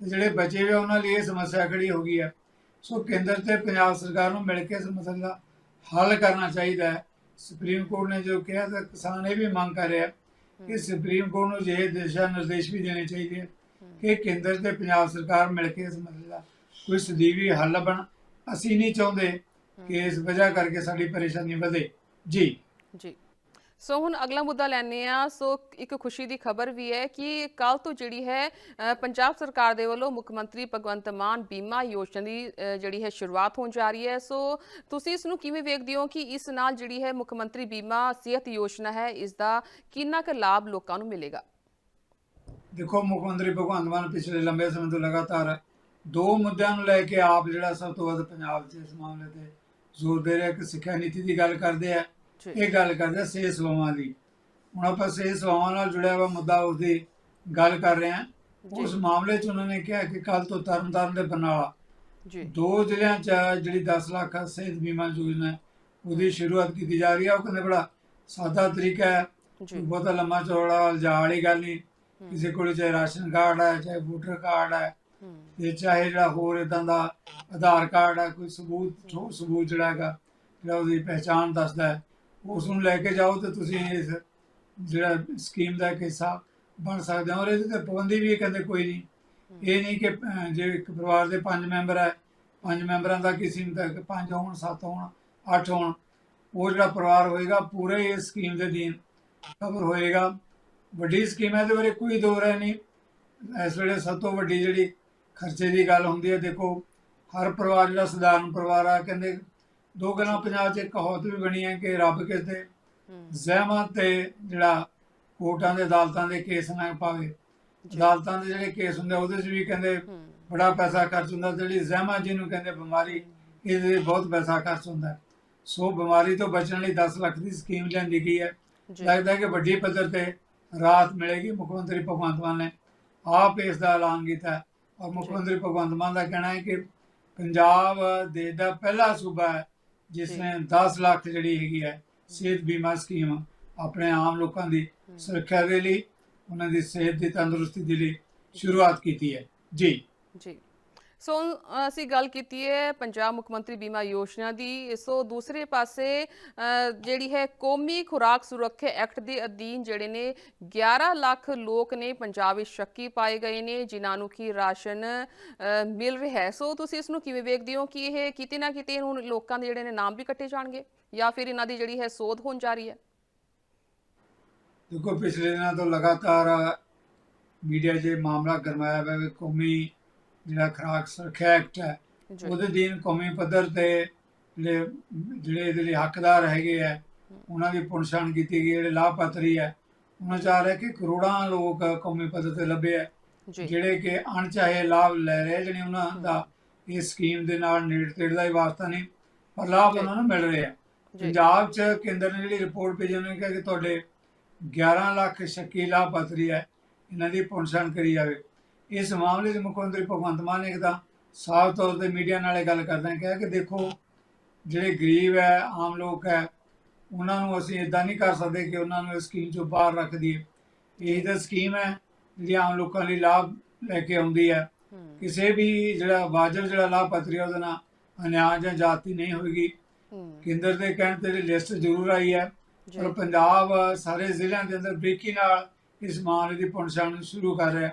ਤੇ ਜਿਹੜੇ ਬਚੇ ਹੋਏ ਉਹਨਾਂ ਲਈ ਇਹ ਸਮੱਸਿਆ ਖੜੀ ਹੋ ਗਈ ਹੈ। ਸੋ ਕੇਂਦਰ ਤੇ ਪੰਜਾਬ ਸਰਕਾਰ ਨੂੰ ਮਿਲ ਕੇ ਇਸ ਮਸਲੇ ਦਾ ਹੱਲ ਕਰਨਾ ਚਾਹੀਦਾ ਹੈ। ਸੁਪਰੀਮ ਕੋਰਟ ਨੇ ਜੋ ਕਿਹਾ ਤਾਂ ਕਿਸਾਨ ਇਹ ਵੀ ਮੰਗ ਕਰ ਰਿਹਾ ਕਿ ਸੁਪਰੀਮ ਕੋਰਟ ਨੂੰ ਜੇ ਦਿਸ਼ਾ ਨਿਰਦੇਸ਼ ਵੀ ਦੇਣੇ ਚਾਹੀਦੇ ਹੈ। ਕਿ ਕੇਂਦਰ ਤੇ ਪੰਜਾਬ ਸਰਕਾਰ ਮਿਲ ਕੇ ਇਸ ਮਸਲੇ ਦਾ ਕੋਈ ਸਦੀਵੀ ਹੱਲ ਲੱਭਣ। ਅਸੀਂ ਨਹੀਂ ਚਾਹੁੰਦੇ ਕਿ ਇਸ ਵਜ੍ਹਾ ਕਰਕੇ ਸਾਡੀ ਪਰੇਸ਼ਾਨੀ ਵਧੇ। ਜੀ। ਜੀ। ਸੋ ਹੁਣ ਅਗਲਾ ਮੁੱਦਾ ਲੈਣੇ ਆ ਸੋ ਇੱਕ ਖੁਸ਼ੀ ਦੀ ਖਬਰ ਵੀ ਹੈ ਕਿ ਕੱਲ ਤੋਂ ਜਿਹੜੀ ਹੈ ਪੰਜਾਬ ਸਰਕਾਰ ਦੇ ਵੱਲੋਂ ਮੁੱਖ ਮੰਤਰੀ ਭਗਵੰਤ ਮਾਨ ਬੀਮਾ ਯੋਜਨਾ ਦੀ ਜਿਹੜੀ ਹੈ ਸ਼ੁਰੂਆਤ ਹੋਣ ਜਾ ਰਹੀ ਹੈ। ਸੋ ਤੁਸੀਂ ਇਸ ਨੂੰ ਕਿਵੇਂ ਵੇਖਦੇ ਹੋ ਕਿ ਇਸ ਨਾਲ ਜਿਹੜੀ ਹੈ ਮੁੱਖ ਮੰਤਰੀ ਬੀਮਾ ਸਿਹਤ ਯੋਜਨਾ ਹੈ, ਇਸ ਦਾ ਕਿੰਨਾ ਕੁ ਲਾਭ ਲੋਕਾਂ ਨੂੰ ਮਿਲੇਗਾ? ਦੇਖੋ, ਮੁੱਖ ਮੰਤਰੀ ਭਗਵੰਤ ਮਾਨ ਪਿਛਲੇ ਲੰਬੇ ਸਮੇਂ ਤੋਂ ਲਗਾਤਾਰ ਦੋ ਮੁੱਦਿਆਂ ਨੂੰ ਲੈ ਕੇ ਆਪ ਜਿਹੜਾ ਸਭ ਤੋਂ ਵੱਧ ਪੰਜਾਬ 'ਚ ਇਸ ਮਾਮਲੇ ਤੇ ਜ਼ੋਰ ਦੇ ਰਿਹਾ। ਕਿ ਸਿੱਖਿਆ ਨੀਤੀ ਦੀ ਗੱਲ ਕਰਦੇ ਆ ਇਹ ਗੱਲ ਕਰਦੇ ਸਿਹਤ ਸੇਵਾਵਾਂ ਦੀ। ਹੁਣ ਆਪਾਂ ਸਿਹਤ ਸੇਵਾਵਾਂ ਨਾਲ ਜੁੜਿਆ ਹੋਇਆ ਮੁੱਦਾ ਉਸਦੀ ਗੱਲ ਕਰ ਰਹੇ ਹਾਂ। ਉਸ ਮਾਮਲੇ 'ਚ ਉਹਨਾਂ ਨੇ ਕਿਹਾ ਕਿ ਕੱਲ ਤੋਂ ਤਰਨਤਾਰਨ ਦੇ ਬਰਨਾਲਾ ਜੀ। ਦੋ ਜ਼ਿਲ੍ਹਿਆਂ 'ਚ ਜਿਹੜੀ 10 ਲੱਖ ਸਿਹਤ ਬੀਮਾ ਯੋਜਨਾ ਉਹਦੀ ਸ਼ੁਰੂਆਤ ਕੀਤੀ ਜਾ ਰਹੀ ਹੈ ਉਹ ਕਹਿੰਦੇ ਬੜਾ ਸਾਦਾ ਤਰੀਕਾ ਹੈ। ਬਹੁਤਾ ਲੰਮਾ ਚੌੜਾ ਜਾ ਵਾਲੀ ਗੱਲ ਨਹੀਂ। ਕਿਸੇ ਕੋਲ ਚਾਹੇ ਰਾਸ਼ਨ ਕਾਰਡ ਹੈ ਚਾਹੇ ਵੋਟਰ ਕਾਰਡ ਹੈ ਤੇ ਚਾਹੇ ਜਿਹੜਾ ਹੋਰ ਇਦਾਂ ਦਾ ਆਧਾਰ ਕਾਰਡ ਹੈ ਕੋਈ ਸਬੂਤ ਠੋਸ ਸਬੂਤ ਜਿਹੜਾ ਹੈਗਾ ਜਿਹੜਾ ਉਹਦੀ ਪਹਿਚਾਣ ਦੱਸਦਾ ਹੈ। ਉਸ ਨੂੰ ਲੈ ਕੇ ਜਾਓ ਤੇ ਤੁਸੀਂ ਇਸ ਜਿਹੜਾ ਸਕੀਮ ਦਾ ਇੱਕ ਹਿੱਸਾ ਬਣ ਸਕਦੇ ਹੋ। ਔਰ ਇਹਦੇ ਤੇ ਪਾਬੰਦੀ ਵੀ ਕਹਿੰਦੇ ਕੋਈ ਨਹੀਂ। ਇਹ ਨਹੀਂ ਕਿ ਜੇ ਇੱਕ ਪਰਿਵਾਰ ਦੇ ਪੰਜ ਮੈਂਬਰ ਹੈ, ਪੰਜ ਮੈਂਬਰਾਂ ਦਾ ਕਿਸੇ ਦਾ ਪੰਜ ਹੋਣ, ਸੱਤ ਹੋਣ, ਅੱਠ ਹੋਣ, ਉਹ ਜਿਹੜਾ ਪਰਿਵਾਰ ਹੋਏਗਾ, ਪੂਰੇ ਇਸ ਸਕੀਮ ਦੇ ਅਧੀਨ ਕਵਰ ਹੋਏਗਾ। ਵੱਡੀ ਸਕੀਮ ਹੈ, ਇਹਦੇ ਬਾਰੇ ਕੋਈ ਦੋ ਰਾਏ ਨਹੀਂ। ਇਸ ਵੇਲੇ ਸਭ ਤੋਂ ਵੱਡੀ ਜਿਹੜੀ ਖਰਚੇ ਦੀ ਗੱਲ ਹੁੰਦੀ ਹੈ, ਦੇਖੋ, ਹਰ ਪਰਿਵਾਰ ਜਿਹੜਾ ਸਧਾਰਨ ਪਰਿਵਾਰ ਆ, ਕਹਿੰਦੇ ਦੋ ਗੱਲਾਂ ਪੰਜਾਬ 'ਚ ਕਹਾਵਤ ਵੀ ਬਣੀ ਹੈ ਕਿ ਰੱਬ ਕਿਸ ਦੇ ਜ਼ਹਿਮਤ ਤੇ ਜਿਹੜਾ ਕੋਰਟਾਂ ਦੇ ਅਦਾਲਤਾਂ ਦੇ ਕੇਸ ਨਾ ਪਾਵੇ। ਅਦਾਲਤਾਂ ਦੇ ਜਿਹੜੇ ਕੇਸ ਹੁੰਦੇ ਉਹਦੇ 'ਚ ਵੀ ਕਹਿੰਦੇ ਬੜਾ ਪੈਸਾ ਖਰਚ ਹੁੰਦਾ। ਜਿਹੜੀ ਜ਼ਹਿਮਾ ਜਿਹਨੂੰ ਕਹਿੰਦੇ ਬਿਮਾਰੀ ਇਹਦੇ ਬਹੁਤ ਪੈਸਾ ਖਰਚ ਹੁੰਦਾ। ਸੋ ਬਿਮਾਰੀ ਤੋਂ ਬਚਣ ਲਈ 10 ਲੱਖ ਦੀ ਸਕੀਮ ਲਿਆਂਦੀ ਗਈ ਹੈ। ਲੱਗਦਾ ਕਿ ਵੱਡੀ ਪੱਧਰ ਤੇ ਰਾਹਤ ਮਿਲੇਗੀ। ਮੁੱਖ ਮੰਤਰੀ ਭਗਵੰਤ ਮਾਨ ਨੇ ਆਪ ਇਸ ਦਾ ਐਲਾਨ ਕੀਤਾ ਔਰ ਮੁੱਖ। ਮੰਤਰੀ ਭਗਵੰਤ ਮਾਨ ਦਾ ਕਹਿਣਾ ਹੈ ਕਿ ਪੰਜਾਬ ਦੇਸ਼ ਦਾ ਪਹਿਲਾ ਸੂਬਾ ਹੈ। ਜਿਸ। ਨੇ 10 ਲੱਖ ਜਿਹੜੀ ਹੈਗੀ ਹੈ ਸਿਹਤ ਬੀਮਾ ਸਕੀਮ ਆਪਣੇ ਆਮ ਲੋਕਾਂ ਦੀ। ਸੁਰੱਖਿਆ ਦੇ ਲਈ ਉਹਨਾਂ ਦੀ ਸਿਹਤ ਦੀ ਤੰਦਰੁਸਤੀ ਦੇ ਲਈ ਸ਼ੁਰੂਆਤ ਕੀਤੀ ਹੈ ਜੀ ਜੀ ਸੋ ਅਸੀਂ ਗੱਲ ਕੀਤੀ ਹੈ ਪੰਜਾਬ ਮੁੱਖ ਮੰਤਰੀ ਬੀਮਾ ਯੋਜਨਾ ਦੀ। ਸੋ, ਦੂਸਰੇ ਪਾਸੇ ਜਿਹੜੀ ਹੈ ਕੌਮੀ ਖੁਰਾਕ ਸੁਰੱਖਿਆ ਐਕਟ ਦੇ ਅਧੀਨ ਜਿਹੜੇ ਨੇ 11 ਲੱਖ ਲੋਕ ਨੇ ਪੰਜਾਬ ਵਿੱਚ ਸ਼ੱਕੀ ਪਾਏ ਗਏ ਨੇ, ਜਿਨ੍ਹਾਂ ਨੂੰ ਕੀ ਰਾਸ਼ਨ ਮਿਲ ਰਿਹਾ ਹੈ। ਸੋ, ਤੁਸੀਂ ਇਸ ਨੂੰ ਕਿਵੇਂ ਵੇਖਦੇ ਹੋ ਕਿ ਇਹ ਕਿਤੇ ਨਾ ਕਿਤੇ ਹੁਣ ਲੋਕਾਂ ਦੇ ਜਿਹੜੇ ਨੇ ਨਾਮ ਵੀ ਕੱਟੇ ਜਾਣਗੇ ਜਾਂ ਫਿਰ ਇਹਨਾਂ ਦੀ ਜਿਹੜੀ ਹੈ ਸੋਧ ਹੋਣ ਜਾ ਰਹੀ ਹੈ? ਦੇਖੋ, ਪਿਛਲੇ ਦਿਨਾਂ ਤੋਂ ਲਗਾਤਾਰ ਮੀਡੀਆ 'ਚ ਮਾਮਲਾ ਗਰਮਾਇਆ ਹੋਇਆ ਹੈ ਕੌਮੀ ਜਿਹੜਾ ਖੁਰਾਕ ਸੁਰੱਖਿਆ ਐਕਟ ਹੈ ਉਹਦੇ ਦੀਨ ਕੌਮੀ ਪੱਧਰ ਤੇ ਜਿਹੜੇ ਇਹਦੇ ਲਈ ਹੱਕਦਾਰ ਹੈਗੇ ਆ ਉਹਨਾਂ ਦੀ ਪਛਾਣ ਕੀਤੀ ਗਈ ਜਿਹੜੇ ਲਾਭਪਾਤਰੀ ਹੈ ਉਹਨਾਂ ਚਾਹ ਰਿਹਾ ਕਿ ਕਰੋੜਾਂ ਲੋਕ ਕੌਮੀ ਪੱਧਰ ਤੇ ਲੱਭੇ ਆ ਜਿਹੜੇ ਕਿ ਅਣਚਾਹੇ ਲਾਭ ਲੈ ਰਹੇ ਜਿਹੜੇ ਉਹਨਾਂ ਦਾ ਇਸ ਸਕੀਮ ਦੇ ਨਾਲ ਨੇੜ ਤੇੜ ਦਾ ਹੀ ਵਾਸਤਾ ਨਹੀਂ ਪਰ ਲਾਭ। ਉਹਨਾਂ ਨੂੰ ਮਿਲ ਰਹੇ ਆ ਪੰਜਾਬ 'ਚ ਕੇਂਦਰ ਨੇ ਜਿਹੜੀ ਰਿਪੋਰਟ ਭੇਜੀ ਉਹਨੇ ਕਿਹਾ ਕਿ ਤੁਹਾਡੇ 11 ਲੱਖ ਸ਼ੱਕੀ ਲਾਭਪਾਤਰੀ ਹੈ ਇਹਨਾਂ ਦੀ ਪਛਾਣ ਕਰੀ ਜਾਵੇ। ਇਸ ਮਾਮਲੇ 'ਚ ਮੁੱਖ ਮੰਤਰੀ ਭਗਵੰਤ ਮਾਨ ਨੇ ਤਾਂ ਸਾਫ਼ ਤੌਰ ਤੇ ਮੀਡੀਆ ਨਾਲੇ ਗੱਲ ਕਰਦੇ ਨੇ ਕਿਹਾ ਕਿ ਦੇਖੋ ਜਿਹੜੇ ਗਰੀਬ ਹੈ ਆਮ ਲੋਕ ਹੈ ਉਹਨਾਂ ਨੂੰ ਅਸੀਂ ਇਦਾਂ ਨਹੀਂ ਕਰ ਸਕਦੇ ਕਿ ਉਹਨਾਂ ਨੂੰ ਇਸ ਸਕੀਮ 'ਚੋਂ ਬਾਹਰ ਰੱਖ ਦਈਏ। ਇਹ ਤਾਂ ਸਕੀਮ ਹੈ ਜਿਹੜੀ ਆਮ ਲੋਕਾਂ ਲਈ ਲਾਭ ਲੈ ਕੇ ਆਉਂਦੀ ਹੈ। ਕਿਸੇ ਵੀ ਜਿਹੜਾ ਵਾਜਬ ਜਿਹੜਾ ਲਾਭਪਾਤਰੀ ਹੈ ਉਹਦੇ ਨਾਲ ਅਨਿਆਂ ਜਾਂ ਜਾਤੀ ਨਹੀਂ ਹੋਏਗੀ। ਕੇਂਦਰ ਦੇ ਕਹਿਣ ਤੇ ਲਿਸਟ ਜ਼ਰੂਰ ਆਈ ਹੈ ਪਰ ਪੰਜਾਬ ਸਾਰੇ ਜ਼ਿਲ੍ਹਿਆਂ ਦੇ ਅੰਦਰ ਬਰੀਕੀ ਨਾਲ ਇਸ ਮਾਮਲੇ ਦੀ ਪਹੁੰਚਾਣ ਸ਼ੁਰੂ ਕਰ ਰਿਹਾ।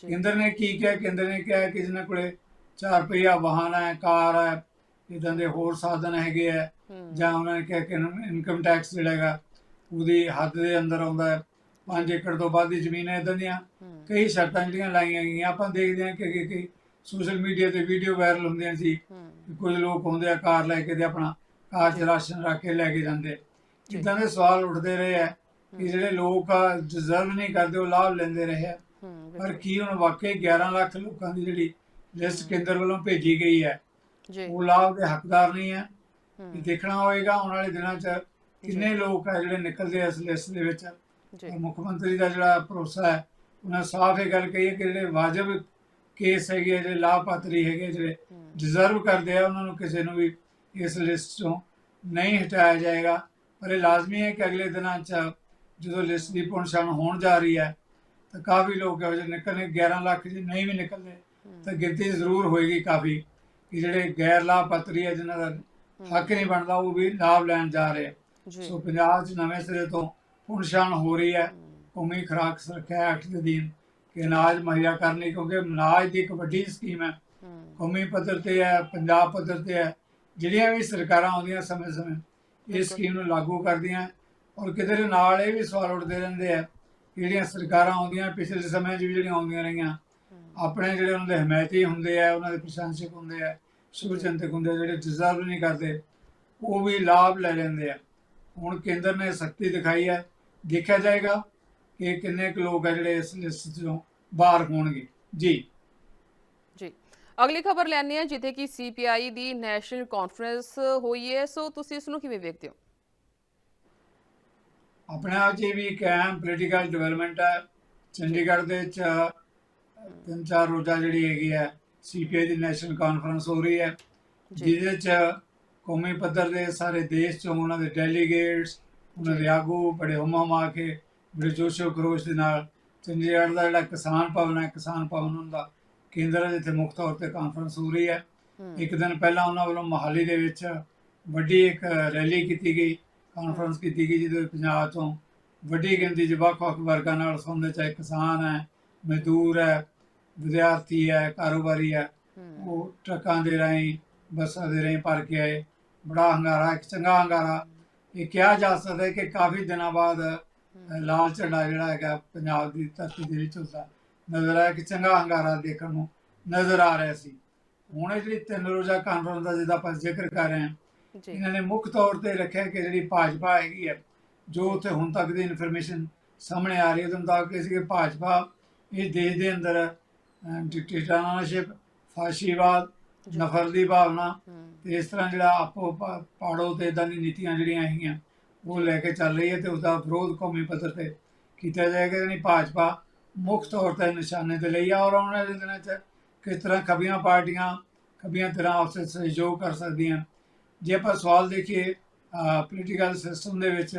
ਕੇਂਦਰ ਨੇ ਕੀ ਕਿਹਾ? ਕੇਂਦਰ ਨੇ ਕਿਹਾ ਕਿ ਜਿਹਨਾਂ ਕੋਲੇ ਚਾਰ ਪਹੀਆ ਵਾਹਨ ਹੈ ਕਾਰ ਹੈ ਇਦਾਂ ਦੇ ਹੋਰ ਸਾਧਨ ਹੈਗੇ ਆ ਜਾਂ ਉਹਨਾਂ ਨੇ ਕਿਹਾ ਕਿ ਇਨਕਮ ਟੈਕਸ ਜਿਹੜਾ ਹੈਗਾ ਉਹਦੀ ਹੱਦ ਦੇ ਅੰਦਰ ਆਉਂਦਾ ਹੈ। 5 ਏਕੜ ਤੋਂ ਵੱਧ ਦੀ ਜ਼ਮੀਨ ਹੈ ਇਦਾਂ ਦੀਆਂ ਕਈ ਸ਼ਰਤਾਂ ਜਿਹੜੀਆਂ ਲਾਈਆਂ ਗਈਆਂ। ਆਪਾਂ ਦੇਖਦੇ ਹਾਂ ਕਿ ਕਿ ਸੋਸ਼ਲ ਮੀਡੀਆ ਤੇ ਵੀਡੀਓ ਵਾਇਰਲ ਹੁੰਦੀਆਂ ਸੀ। ਕੁਝ ਲੋਕ ਹੁੰਦੇ ਆ ਕਾਰ ਲੈ ਕੇ ਤੇ ਆਪਣਾ ਕਾਰ 'ਚ ਰਾਸ਼ਨ ਰੱਖ ਕੇ ਲੈ ਕੇ ਜਾਂਦੇ। ਜੀ। ਇਦਾਂ ਦੇ ਸਵਾਲ ਉੱਠਦੇ ਰਹੇ ਆ ਕਿ ਜਿਹੜੇ ਲੋਕ ਡਿਜ਼ਰਵ ਨਹੀਂ ਕਰਦੇ ਉਹ ਲਾਭ ਲੈਂਦੇ ਰਹੇ ਆ। ਪਰ। ਕੀ ਹੁਣ ਵਾਕਈ 11 ਲੱਖ ਲੋਕਾਂ ਦੀ ਜਿਹੜੀ ਲਿਸਟ ਕੇਂਦਰ ਵੱਲੋਂ ਭੇਜੀ ਗਈ ਹੈ ਜੀ। ਉਹ ਲਾਭ ਦੇ ਹੱਕਦਾਰ ਨਹੀਂ ਹੈ। ਦੇਖਣਾ ਹੋਏਗਾ ਆਉਣ ਵਾਲੇ ਦਿਨਾਂ 'ਚ ਕਿੰਨੇ ਲੋਕ ਆ ਜਿਹੜੇ ਨਿਕਲਦੇ ਇਸ ਲਿਸਟ ਦੇ ਵਿੱਚ। ਜੀ। ਮੁੱਖ ਮੰਤਰੀ ਦਾ ਜਿਹੜਾ ਭਰੋਸਾ ਹੈ ਉਹਨਾਂ ਸਾਫ਼ ਇਹ ਗੱਲ ਕਹੀ ਹੈ ਕਿ ਜਿਹੜੇ ਵਾਜਬ ਕੇਸ ਹੈਗੇ ਜਿਹੜੇ ਲਾਭਪਾਤਰੀ ਹੈਗੇ ਜਿਹੜੇ ਡਿਜ਼ਰਵ ਕਰਦੇ ਆ ਉਹਨਾਂ ਨੂੰ ਕਿਸੇ ਨੂੰ ਵੀ ਇਸ ਲਿਸਟ ਤੋਂ ਨਹੀਂ ਹਟਾਇਆ ਜਾਏਗਾ। ਪਰ ਇਹ ਲਾਜ਼ਮੀ ਹੈ ਕਿ ਅਗਲੇ ਦਿਨਾਂ 'ਚ ਜਦੋਂ ਲਿਸਟ ਦੀ ਪਹੁੰਚਾਣ ਹੋਣ ਜਾ ਰਹੀ ਹੈ ਤਾਂ ਕਾਫੀ ਲੋਕ ਇਹੋ ਜਿਹੇ ਨਿਕਲਣੇ 11 ਲੱਖ ਜੇ ਨਹੀਂ ਵੀ ਨਿਕਲਦੇ ਤਾਂ ਗਿਣਤੀ ਜ਼ਰੂਰ ਹੋਏਗੀ ਕਾਫੀ ਕਿ ਜਿਹੜੇ ਗੈਰ ਲਾਭਪਾਤਰੀ ਹੈ ਜਿਨ੍ਹਾਂ ਦਾ ਹੱਕ ਨਹੀਂ ਬਣਦਾ ਉਹ ਵੀ ਲਾਭ ਲੈਣ ਜਾ ਰਹੇ ਆ। ਸੋ ਪੰਜਾਬ 'ਚ ਨਵੇਂ ਸਿਰੇ ਤੋਂ ਪਹੁੰਚਾਣ ਹੋ ਰਹੀ ਹੈ ਕੌਮੀ ਖੁਰਾਕ ਸੁਰੱਖਿਆ ਐਕਟ ਦੇ ਅਧੀਨ ਕਿ ਅਨਾਜ ਮੁਹੱਈਆ ਕਰਨੀ ਕਿਉਂਕਿ ਅਨਾਜ ਦੀ ਇੱਕ ਵੱਡੀ ਸਕੀਮ ਹੈ। ਕੌਮੀ ਪੱਧਰ ਤੇ ਹੈ ਪੰਜਾਬ ਪੱਧਰ ਤੇ ਹੈ ਜਿਹੜੀਆਂ ਵੀ ਸਰਕਾਰਾਂ ਆਉਂਦੀਆਂ ਸਮੇਂ-ਸਮੇਂ। ਇਸ ਸਕੀਮ ਨੂੰ ਲਾਗੂ ਕਰਦੀਆਂ ਔਰ ਦੇ ਨਾਲ ਇਹ ਵੀ ਸਵਾਲ ਉੱਠਦੇ ਰਹਿੰਦੇ ਆ ਜਿਹੜੀਆਂ ਸਰਕਾਰਾਂ ਆਉਂਦੀਆਂ ਪਿਛਲੇ ਸਮੇਂ 'ਚ ਵੀ ਜਿਹੜੀਆਂ ਆਉਂਦੀਆਂ ਰਹੀਆਂ, ਆਪਣੇ ਜਿਹੜੇ ਉਹਨਾਂ ਦੇ ਹਮਾਇਤੀ ਹੁੰਦੇ ਆ, ਉਹਨਾਂ ਦੇ ਪ੍ਰਸ਼ੰਸਕ ਹੁੰਦੇ ਆ, ਸ਼ੁਭਚਿੰਤਕ ਹੁੰਦੇ ਜਿਹੜੇ ਡਿਜ਼ਰਵ ਨਹੀਂ ਕਰਦੇ, ਉਹ ਵੀ ਲਾਭ ਲੈ ਲੈਂਦੇ ਆ। ਹੁਣ ਕੇਂਦਰ ਨੇ ਸਖਤੀ ਦਿਖਾਈ ਹੈ ਦੇਖਿਆ ਜਾਏਗਾ ਕਿ ਕਿੰਨੇ ਕੁ ਲੋਕ ਆ ਜਿਹੜੇ ਇਸ ਲਿਸਟ ਤੋਂ ਬਾਹਰ ਹੋਣਗੇ। ਜੀ। ਜੀ। ਅਗਲੀ ਖਬਰ ਲੈਣੀ ਹੈ, ਜਿੱਥੇ ਕਿ ਸੀਪੀਆਈ ਦੀ ਨੈਸ਼ਨਲ ਕਾਨਫਰੰਸ ਹੋਈ ਹੈ। ਸੋ ਤੁਸੀਂ ਇਸ ਨੂੰ ਕਿਵੇਂ ਵੇਖਦੇ ਹੋ? ਆਪਣੇ ਆਪ 'ਚ ਵੀ ਇੱਕ ਅਹਿਮ ਪੋਲੀਟੀਕਲ ਡਿਵੈਲਪਮੈਂਟ ਹੈ। ਚੰਡੀਗੜ੍ਹ ਦੇ ਵਿੱਚ ਤਿੰਨ ਚਾਰ ਰੋਜ਼ਾ ਜਿਹੜੀ ਹੈਗੀ ਹੈ ਸੀਪੀਆਈ ਦੀ ਨੈਸ਼ਨਲ ਕਾਨਫਰੰਸ ਹੋ ਰਹੀ ਹੈ। ਜਿਹਦੇ 'ਚ ਕੌਮੀ ਪੱਧਰ ਦੇ ਸਾਰੇ ਦੇਸ਼ 'ਚੋਂ ਉਹਨਾਂ ਦੇ ਡੈਲੀਗੇਟਸ ਉਹਨਾਂ ਦੇ ਆਗੂ ਬੜੇ ਹੁਮਾ ਹੁਮਾ ਕੇ ਬੜੇ ਜੋਸ਼ੋ ਖਰੋਸ਼ ਦੇ ਨਾਲ ਚੰਡੀਗੜ੍ਹ ਦਾ ਜਿਹੜਾ ਕਿਸਾਨ ਭਵਨ ਹੈ ਕਿਸਾਨ ਭਵਨ ਹੁੰਦਾ ਕੇਂਦਰ ਜਿੱਥੇ ਮੁੱਖ ਤੌਰ ਤੇ ਕਾਨਫਰੰਸ ਹੋ ਰਹੀ ਹੂੰ, ਇੱਕ ਦਿਨ ਪਹਿਲਾਂ ਉਹਨਾਂ ਵੱਲੋਂ ਮੋਹਾਲੀ ਦੇ ਵਿੱਚ ਵੱਡੀ ਇੱਕ ਰੈਲੀ ਕੀਤੀ ਗਈ। ਕਾਨਫਰੰਸ ਕੀਤੀ ਗਈ ਜਿਹਦੇ ਵਿੱਚ ਪੰਜਾਬ ਤੋਂ ਵੱਡੀ ਗਿਣਤੀ 'ਚ ਵੱਖ-ਵੱਖ ਵਰਗਾਂ ਨਾਲ ਸੰਬੰਧਿਤ ਚਾਹੇ ਕਿਸਾਨ ਹੈ ਮਜ਼ਦੂਰ ਹੈ ਵਿਦਿਆਰਥੀ ਹੈ ਕਾਰੋਬਾਰੀ ਹੈ। ਉਹ ਟਰੱਕਾਂ ਦੇ ਰਾਹੀਂ ਬੱਸਾਂ ਦੇ ਰਾਹੀਂ ਭਰ ਕੇ ਆਏ। ਬੜਾ ਹੰਗਾਰਾ ਇੱਕ ਚੰਗਾ ਹੰਗਾਰਾ। ਇਹ ਕਿਹਾ ਜਾ ਸਕਦਾ ਹੈ ਕਿ ਕਾਫੀ ਦਿਨਾਂ ਬਾਅਦ ਲਾਲ ਝੰਡਾ ਜਿਹੜਾ ਹੈਗਾ ਪੰਜਾਬ ਦੀ ਧਰਤੀ ਦੇ ਵਿੱਚ ਹੁੰਦਾ। ਨਜ਼ਰ ਆਇਆ ਕਿ ਚੰਗਾ ਹੰਗਾਰਾ ਦੇਖਣ ਨੂੰ ਨਜ਼ਰ ਆ ਰਿਹਾ ਸੀ। ਹੁਣ ਇਹ ਜਿਹੜੀ ਤਿੰਨ ਰੋਜ਼ਾ ਕਾਨਫਰੰਸ ਦਾ ਜਿਹਦਾ ਆਪਾਂ ਜ਼ਿਕਰ ਕਰ ਰਹੇ ਹਾਂ ਇਹਨਾਂ ਨੇ ਮੁੱਖ ਤੌਰ ਤੇ ਰੱਖਿਆ ਕਿ ਜਿਹੜੀ ਭਾਜਪਾ ਹੈਗੀ ਹੈ ਜੋ ਉੱਥੇ ਹੁਣ ਤੱਕ ਦੀ ਇਨਫੋਰਮੇਸ਼ਨ ਸਾਹਮਣੇ ਆ ਰਹੀ ਹੈ ਮੁਤਾਬਕ ਇਹ ਸੀ ਕਿ ਭਾਜਪਾ ਇਸ ਦੇਸ਼ ਦੇ ਅੰਦਰ ਡਿਕਟੇਟਰਸ਼ਿਪ ਫਾਸ਼ੀਵਾਦ। ਨਫ਼ਰਤ ਦੀ ਭਾਵਨਾ ਤੇ ਇਸ ਤਰ੍ਹਾਂ ਜਿਹੜਾ ਆਪੋ ਪਾੜੋ ਤੇ ਇਦਾਂ ਦੀ ਨੀਤੀਆਂ ਜਿਹੜੀਆਂ ਹੈਗੀਆਂ ਉਹ ਲੈ ਕੇ ਚੱਲ ਰਹੀ ਹੈ ਤੇ ਉਹਦਾ ਵਿਰੋਧ ਕੌਮੀ ਪੱਧਰ ਤੇ ਕੀਤਾ ਜਾਏਗਾ। ਨਹੀਂ ਭਾਜਪਾ ਮੁੱਖ ਤੌਰ ਤੇ ਨਿਸ਼ਾਨੇ ਤੇ ਲਈ ਆ ਔਰ ਆਉਣ ਵਾਲੇ ਦਿਨਾਂ 'ਚ ਕਿਸ ਤਰ੍ਹਾਂ ਖੱਬੀਆਂ ਪਾਰਟੀਆਂ ਖੱਬੀਆਂ ਤਰ੍ਹਾਂ ਆਪਸ ਵਿੱਚ ਸਹਿਯੋਗ ਕਰ ਸਕਦੀਆਂ ਜੇ ਆਪਾਂ ਸਵਾਲ ਦੇਖੀਏ ਪੋਲੀਟੀਕਲ ਸਿਸਟਮ ਦੇ ਵਿੱਚ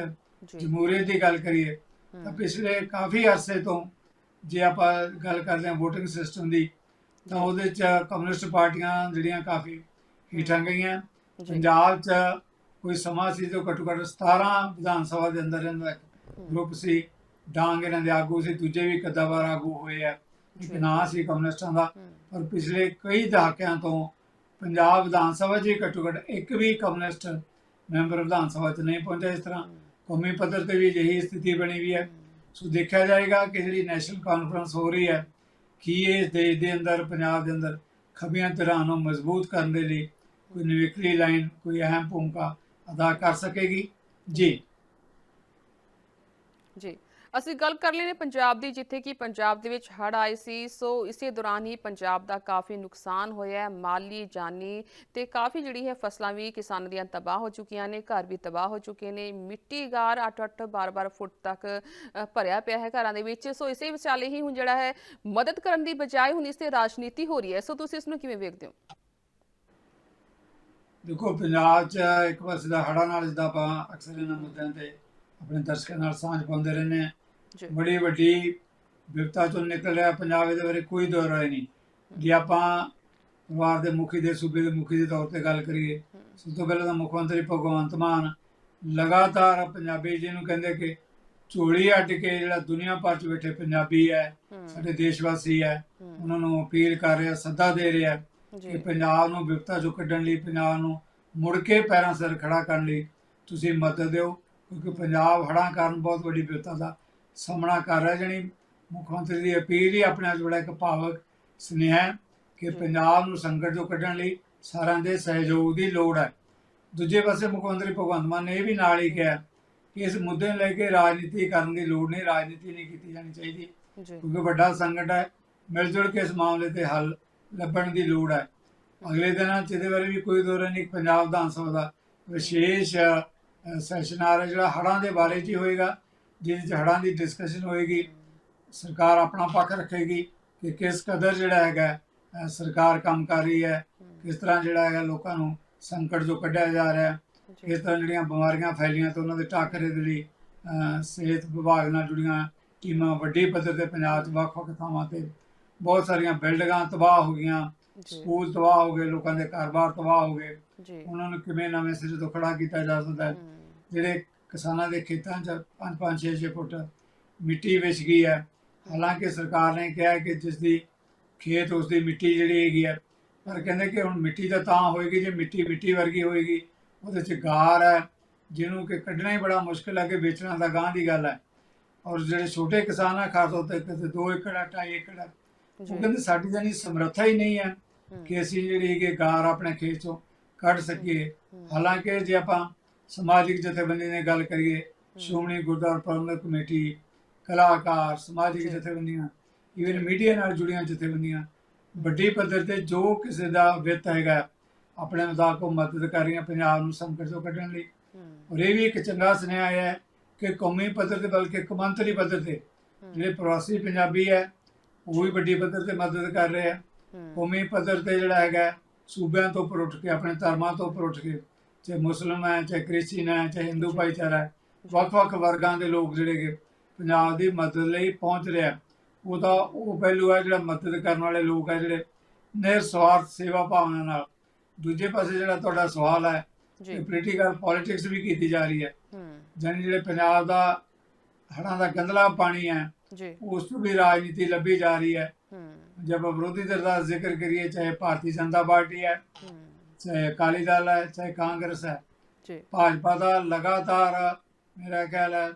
ਜਮਹੂਰੀਅਤ ਦੀ ਗੱਲ ਕਰੀਏ ਤਾਂ ਪਿਛਲੇ ਕਾਫੀ ਅਰਸੇ ਤੋਂ ਜੇ ਆਪਾਂ ਗੱਲ ਕਰਦੇ ਹਾਂ VOTING ਸਿਸਟਮ ਦੀ ਤਾਂ ਉਹਦੇ 'ਚ ਕਮਿਊਨਿਸਟ ਪਾਰਟੀਆਂ ਜਿਹੜੀਆਂ ਕਾਫੀ ਹੀਠਾਂ ਗਈਆਂ। ਪੰਜਾਬ 'ਚ ਕੋਈ ਸਮਾਂ ਸੀ ਜੋ ਘੱਟੋ ਘੱਟ 17 ਵਿਧਾਨ ਸਭਾ ਦੇ ਅੰਦਰ ਇਹਨਾਂ ਦਾ ਗਰੁੱਪ ਸੀ ਡਾਂਗ ਇਹਨਾਂ ਦੇ ਆਗੂ ਸੀ ਦੂਜੇ ਵੀ ਕਦਾਵਾਰ ਆਗੂ ਹੋਏ ਆ। ਇੱਕ। ਨਾਂ ਸੀ ਕਮਿਊਨਿਸਟਾਂ ਦਾ ਪਰ ਪਿਛਲੇ ਕਈ ਦਹਾਕਿਆਂ ਤੋਂ ਪੰਜਾਬ ਵਿਧਾਨ ਸਭਾ 'ਚ ਹੀ ਘੱਟੋ ਘੱਟ ਇੱਕ ਵੀ ਕਮਿਊਨਿਸਟ ਮੈਂਬਰ ਵਿਧਾਨ ਸਭਾ 'ਚ ਨਹੀਂ ਪਹੁੰਚਿਆ ਇਸ ਤਰ੍ਹਾਂ। ਕੌਮੀ ਪੱਧਰ ਤੇ ਵੀ ਅਜਿਹੀ ਸਥਿਤੀ ਬਣੀ ਵੀ ਹੈ। ਹੂੰ, ਸੋ ਦੇਖਿਆ ਜਾਏਗਾ ਕਿ ਜਿਹੜੀ ਨੈਸ਼ਨਲ ਕਾਨਫਰੰਸ ਹੋ ਰਹੀ ਹੈ ਕੀ ਇਹ ਦੇਸ਼ ਦੇ ਅੰਦਰ ਪੰਜਾਬ ਦੇ ਅੰਦਰ ਖੱਬੀਆਂ ਧਿਰਾਂ ਨੂੰ ਮਜ਼ਬੂਤ ਕਰਨ ਦੇ ਲਈ ਕੋਈ ਨਿਵੇਕਲੀ ਲਾਈਨ ਕੋਈ ਅਹਿਮ ਭੂਮਿਕਾ ਅਦਾ ਕਰ ਸਕੇਗੀ? ਜੀ। ਜੀ। ਅਸੀਂ ਗੱਲ ਕਰ ਲੈਨੇ ਪੰਜਾਬ ਦੀ, ਜਿੱਥੇ ਕਿ ਪੰਜਾਬ ਦੇ ਵਿੱਚ ਹੜ੍ਹ ਆਏ ਸੀ। ਸੋ ਇਸੇ ਦੌਰਾਨ ਹੀ ਪੰਜਾਬ ਦਾ ਕਾਫੀ ਨੁਕਸਾਨ ਹੋਇਆ ਹੈ, ਮਾਲੀ, ਜਾਨੀ ਤੇ ਕਾਫੀ ਜਿਹੜੀ ਹੈ ਫਸਲਾਂ ਵੀ ਕਿਸਾਨਾਂ ਦੀਆਂ ਤਬਾਹ ਹੋ ਚੁੱਕੀਆਂ ਨੇ, ਘਰ ਵੀ ਤਬਾਹ ਹੋ ਚੁੱਕੇ ਨੇ। ਮਿੱਟੀ ਗਾਰ 8-8 12-12 ਫੁੱਟ ਤੱਕ ਭਰਿਆ ਪਿਆ ਹੈ ਘਰਾਂ ਦੇ ਵਿੱਚ। ਸੋ ਇਸੇ ਵਿਚਾਲੇ ਹੀ ਹੁਣ ਜਿਹੜਾ ਹੈ ਮਦਦ ਕਰਨ ਦੀ ਬਜਾਏ ਹੁਣ ਇਸ ਤੇ ਰਾਜਨੀਤੀ ਹੋ ਰਹੀ ਹੈ। ਸੋ ਤੁਸੀਂ ਇਸ ਨੂੰ ਕਿਵੇਂ ਵੇਖਦੇ ਹੋ? ਦੇਖੋ, ਪੰਜਾਬ 'ਚ ਇੱਕ ਪਾਸੇ ਦਾ ਹੜ੍ਹਾਂ ਨਾਲ ਜਿੱਦਾਂ ਆਪਾਂ ਅਕਸਰ ਇਹਨਾਂ ਮੁੱਦਿਆਂ ਤੇ ਆਪਣੇ ਦਰਸ਼ਕਾਂ ਨਾਲ ਸਾਂਝ ਪਾਉਂਦੇ ਰਹਿੰਦੇ ਹਾਂ। ਬੜੀ ਵੱਡੀ ਵਿਪਤਾ ਚੋਂ ਨਿਕਲ ਰਿਹਾ ਪੰਜਾਬ ਇਹਦੇ ਬਾਰੇ ਕੋਈ ਦੋ ਰਾਏ ਨਹੀਂ। ਜੇ ਆਪਾਂ ਪਰਿਵਾਰ ਦੇ ਮੁਖੀ ਦੇ ਸੂਬੇ ਦੇ ਮੁਖੀ ਦੇ ਤੌਰ ਤੇ ਗੱਲ ਕਰੀਏ ਸਭ ਤੋਂ ਪਹਿਲਾਂ ਤਾਂ ਮੁੱਖ ਮੰਤਰੀ ਭਗਵੰਤ ਮਾਨ ਲਗਾਤਾਰ ਪੰਜਾਬੀ ਜਿਹਨੂੰ ਕਹਿੰਦੇ ਕਿ ਝੋਲੀ ਅੱਡ ਕੇ ਜਿਹੜਾ ਦੁਨੀਆ ਭਰ ਚ ਬੈਠੇ ਪੰਜਾਬੀ ਹੈ ਸਾਡੇ ਦੇਸ਼ ਵਾਸੀ ਹੈ। ਉਹਨਾਂ ਨੂੰ ਅਪੀਲ ਕਰ ਰਿਹਾ ਸੱਦਾ ਦੇ ਰਿਹਾ ਕਿ ਪੰਜਾਬ ਨੂੰ ਵਿਪਤਾ ਚੋਂ ਕੱਢਣ ਲਈ ਪੰਜਾਬ ਨੂੰ ਮੁੜ ਕੇ ਪੈਰਾਂ ਸਿਰ ਖੜਾ ਕਰਨ ਲਈ ਤੁਸੀਂ ਮਦਦ ਦਿਓ ਕਿਉਂਕਿ ਪੰਜਾਬ ਹੜ੍ਹਾਂ ਕਾਰਨ ਬਹੁਤ ਵੱਡੀ ਵਿਪਤਾ ਦਾ ਸਾਹਮਣਾ ਕਰ ਰਿਹਾ ਜਣੀ ਮੁੱਖ ਮੰਤਰੀ ਦੀ ਅਪੀਲ ਹੀ ਆਪਣੇ ਆਪ ਬੜਾ ਇੱਕ ਭਾਵਕ ਸੁਨੇਹਾ ਹੈ ਕਿ ਜੀ। ਪੰਜਾਬ ਨੂੰ ਸੰਕਟ ਚੋਂ ਕੱਢਣ ਲਈ ਸਾਰਿਆਂ ਦੇ ਸਹਿਯੋਗ ਦੀ ਲੋੜ ਹੈ। ਦੂਜੇ ਪਾਸੇ ਮੁੱਖ ਮੰਤਰੀ ਭਗਵੰਤ ਮਾਨ ਨੇ ਇਹ ਵੀ ਨਾਲ ਹੀ ਕਿਹਾ ਕਿ ਇਸ ਮੁੱਦੇ ਨੂੰ ਲੈ ਕੇ ਰਾਜਨੀਤੀ ਕਰਨ ਦੀ ਲੋੜ ਨਹੀਂ ਰਾਜਨੀਤੀ ਨਹੀਂ ਕੀਤੀ ਜਾਣੀ ਚਾਹੀਦੀ। ਜੀ। ਕਿਉਂਕਿ ਵੱਡਾ ਸੰਕਟ ਹੈ ਮਿਲ ਜੁਲ ਕੇ ਇਸ ਮਾਮਲੇ ਤੇ ਹੱਲ ਲੱਭਣ ਦੀ ਲੋੜ ਹੈ। ਅਗਲੇ ਦਿਨਾਂ 'ਚ ਇਹਦੇ ਬਾਰੇ ਵੀ ਕੋਈ ਦੌਰ ਨਹੀਂ ਪੰਜਾਬ ਵਿਧਾਨ ਸਭਾ ਦਾ ਵਿਸ਼ੇਸ਼ ਸੈਸ਼ਨ ਆ ਰਿਹਾ ਜਿਹੜਾ ਹੜ੍ਹਾਂ ਦੇ ਬਾਰੇ 'ਚ ਹੀ ਹੋਏਗਾ। ਜਿਹਦੇ 'ਚ ਹੜ੍ਹਾਂ ਦੀ ਡਿਸਕਸ਼ਨ ਹੋਏਗੀ ਸਰਕਾਰ ਆਪਣਾ ਪੱਖ ਰੱਖੇਗੀ ਕਿ ਕਿਸ ਕਦਰ ਜਿਹੜਾ ਹੈਗਾ ਸਰਕਾਰ ਕੰਮ ਕਰ ਰਹੀ ਹੈ ਕਿਸ ਤਰ੍ਹਾਂ ਜਿਹੜਾ ਹੈਗਾ ਲੋਕਾਂ ਨੂੰ ਸੰਕਟ ਚੋਂ ਕੱਢਿਆ ਜਾ ਰਿਹਾ ਹੈ ਜੀ। ਕਿਸ ਤਰ੍ਹਾਂ ਜਿਹੜੀਆਂ ਬਿਮਾਰੀਆਂ ਫੈਲੀਆਂ ਤੇ ਉਹਨਾਂ ਦੇ ਟਾਕਰੇ ਦੇ ਲਈ ਸਿਹਤ ਵਿਭਾਗ ਨਾਲ ਜੁੜੀਆਂ ਟੀਮਾਂ ਵੱਡੀ ਪੱਧਰ ਤੇ ਪੰਜਾਬ 'ਚ ਵੱਖ-ਵੱਖ ਥਾਵਾਂ ਤੇ ਬਹੁਤ ਸਾਰੀਆਂ ਬਿਲਡਿੰਗਾਂ ਤਬਾਹ ਹੋ ਗਈਆਂ ਜੀ। ਸਕੂਲ ਤਬਾਹ ਹੋ ਗਏ ਲੋਕਾਂ ਦੇ ਘਰ-ਬਾਰ ਤਬਾਹ ਹੋ ਗਏ। ਜੀ। ਉਹਨਾਂ ਨੂੰ ਕਿਵੇਂ ਨਵੇਂ ਸਿਰੇ ਤੋਂ ਖੜਾ ਕੀਤਾ ਜਾ ਸਕਦਾ ਜਿਹੜੇ ਕਿਸਾਨਾਂ ਦੇ ਖੇਤਾਂ 'ਚ 5-5 6-6 ਫੁੱਟ ਮਿੱਟੀ ਵਿਛ ਗਈ ਹੈ। ਹਾਲਾਂਕਿ ਸਰਕਾਰ ਨੇ ਕਿਹਾ ਕਿ ਜਿਸ ਦੀ ਖੇਤ ਉਸ ਦੀ ਮਿੱਟੀ ਜਿਹੜੀ ਹੈਗੀ ਹੈ ਪਰ ਕਹਿੰਦੇ ਕਿ ਹੁਣ ਮਿੱਟੀ ਤਾਂ ਤਾਂ ਹੋਏਗੀ ਜੇ ਮਿੱਟੀ ਮਿੱਟੀ ਵਰਗੀ ਹੋਏਗੀ ਉਹਦੇ 'ਚ ਗਾਰ ਹੈ ਜਿਹਨੂੰ ਕਿ ਕੱਢਣਾ ਹੀ ਬੜਾ ਮੁਸ਼ਕਿਲ ਹੈ ਕਿ ਵੇਚਣਾ ਤਾਂ ਗਾਂ ਦੀ ਗੱਲ ਹੈ। ਔਰ ਜਿਹੜੇ ਛੋਟੇ ਕਿਸਾਨ ਆ ਖਾਸ ਤੌਰ ਤੇ ਕਿਤੇ 2 ਏਕੜ ਆ 2.5 ਏਕੜ ਉਹ ਕਹਿੰਦੇ ਸਾਡੀ ਤਾਂ ਨਹੀਂ ਸਮਰੱਥਾ ਹੀ ਨਹੀਂ ਹੈ ਕਿ ਅਸੀਂ ਜਿਹੜੀ ਕਿ ਗਾਰ ਆਪਣੇ ਖੇਤ 'ਚੋਂ ਕੱਢ ਸਕੀਏ। ਹਾਲਾਂਕਿ ਜੇ ਆਪਾਂ ਸਮਾਜਿਕ ਜਥੇਬੰਦੀ ਦੀ ਗੱਲ ਕਰੀਏ ਸ਼੍ਰੋਮਣੀ ਗੁਰਦੁਆਰਾ ਪ੍ਰਬੰਧਕ ਕਮੇਟੀ ਕਲਾਕਾਰ ਸਮਾਜਿਕ। ਜਥੇਬੰਦੀਆਂ ਇਵਨ ਮੀਡੀਆ ਨਾਲ ਜੁੜੀਆਂ ਜਥੇਬੰਦੀਆਂ ਵੱਡੀ ਪੱਧਰ ਤੇ ਜੋ ਕਿਸੇ ਦਾ ਵਿੱਤ ਹੈਗਾ ਆਪਣੇ ਮੁਤਾਬਕ ਉਹ ਮਦਦ ਕਰ ਰਹੀਆਂ ਪੰਜਾਬ ਨੂੰ ਸੰਕਟ ਤੋਂ ਕੱਢਣ ਲਈ। ਔਰ ਇਹ ਵੀ ਇੱਕ ਚੰਗਾ ਸੁਨੇਹਾ ਆਇਆ ਹੈ ਕਿ ਕੌਮੀ ਪੱਧਰ ਤੇ ਬਲਕਿ ਕੌਮਾਂਤਰੀ ਪੱਧਰ ਤੇ ਜਿਹੜੇ ਪ੍ਰਵਾਸੀ ਪੰਜਾਬੀ ਹੈ ਉਹ ਵੀ ਵੱਡੀ ਪੱਧਰ ਤੇ ਮਦਦ ਕਰ ਰਹੇ ਆ। ਕੌਮੀ ਪੱਧਰ ਤੇ ਜਿਹੜਾ ਹੈਗਾ ਸੂਬਿਆਂ ਤੋਂ ਉੱਪਰ ਉੱਠ ਕੇ ਆਪਣੇ ਧਰਮਾਂ ਤੋਂ ਉੱਪਰ ਉੱਠ ਕੇ ਚਾਹੇ ਮੁਸਲਮ ਹੈ ਚਾਹੇ ਕ੍ਰਿਸਚੀਅਨ ਹੈ ਚਾਹੇ ਹਿੰਦੂ ਭਾਈਚਾਰਾ ਹੈ ਵੱਖ-ਵੱਖ ਵਰਗਾਂ ਦੇ ਲੋਕ ਜਿਹੜੇ ਪੰਜਾਬ ਦੀ ਮਦਦ ਲਈ ਪਹੁੰਚ ਰਿਹਾ ਉਹਦਾ ਉਹ ਪਹਿਲੂ ਹੈ ਜਿਹੜਾ ਮਦਦ ਕਰਨ ਵਾਲੇ ਲੋਕ ਹੈ ਜਿਹੜੇ ਨਿਰਸਵਾਰਥ ਸੇਵਾ ਭਾਵਨਾ ਨਾਲ। ਦੂਜੇ ਪਾਸੇ ਜਿਹੜਾ ਤੁਹਾਡਾ ਸਵਾਲ ਹੈ ਕਿ ਪੋਲੀਟੀਕਲ ਪੋਲਿਟਿਕਸ ਵੀ ਕੀਤੀ ਜਾ ਰਹੀ ਹੈ। ਜਾਨੀ ਜਿਹੜੇ ਪੰਜਾਬ ਦਾ ਹੜਾਂ ਦਾ ਗੰਦਲਾ ਪਾਣੀ ਹੈ ਉਸ ਤੋਂ ਵੀ ਰਾਜਨੀਤੀ ਲੱਭੀ ਜਾ ਰਹੀ ਹੈ। ਜਦ ਵਿਰੋਧੀ ਦਲ ਦਾ ਜ਼ਿਕਰ ਕਰੀਏ ਚਾਹੇ ਭਾਰਤੀ ਜਨਤਾ ਪਾਰਟੀ ਹੈ। ਚਾਹੇ ਅਕਾਲੀ ਦਲ ਹੈ ਚਾਹੇ ਕਾਂਗਰਸ ਹੈ। ਜੀ। ਭਾਜਪਾ ਦਾ ਲਗਾਤਾਰ ਮੇਰਾ ਖਿਆਲ ਹੈ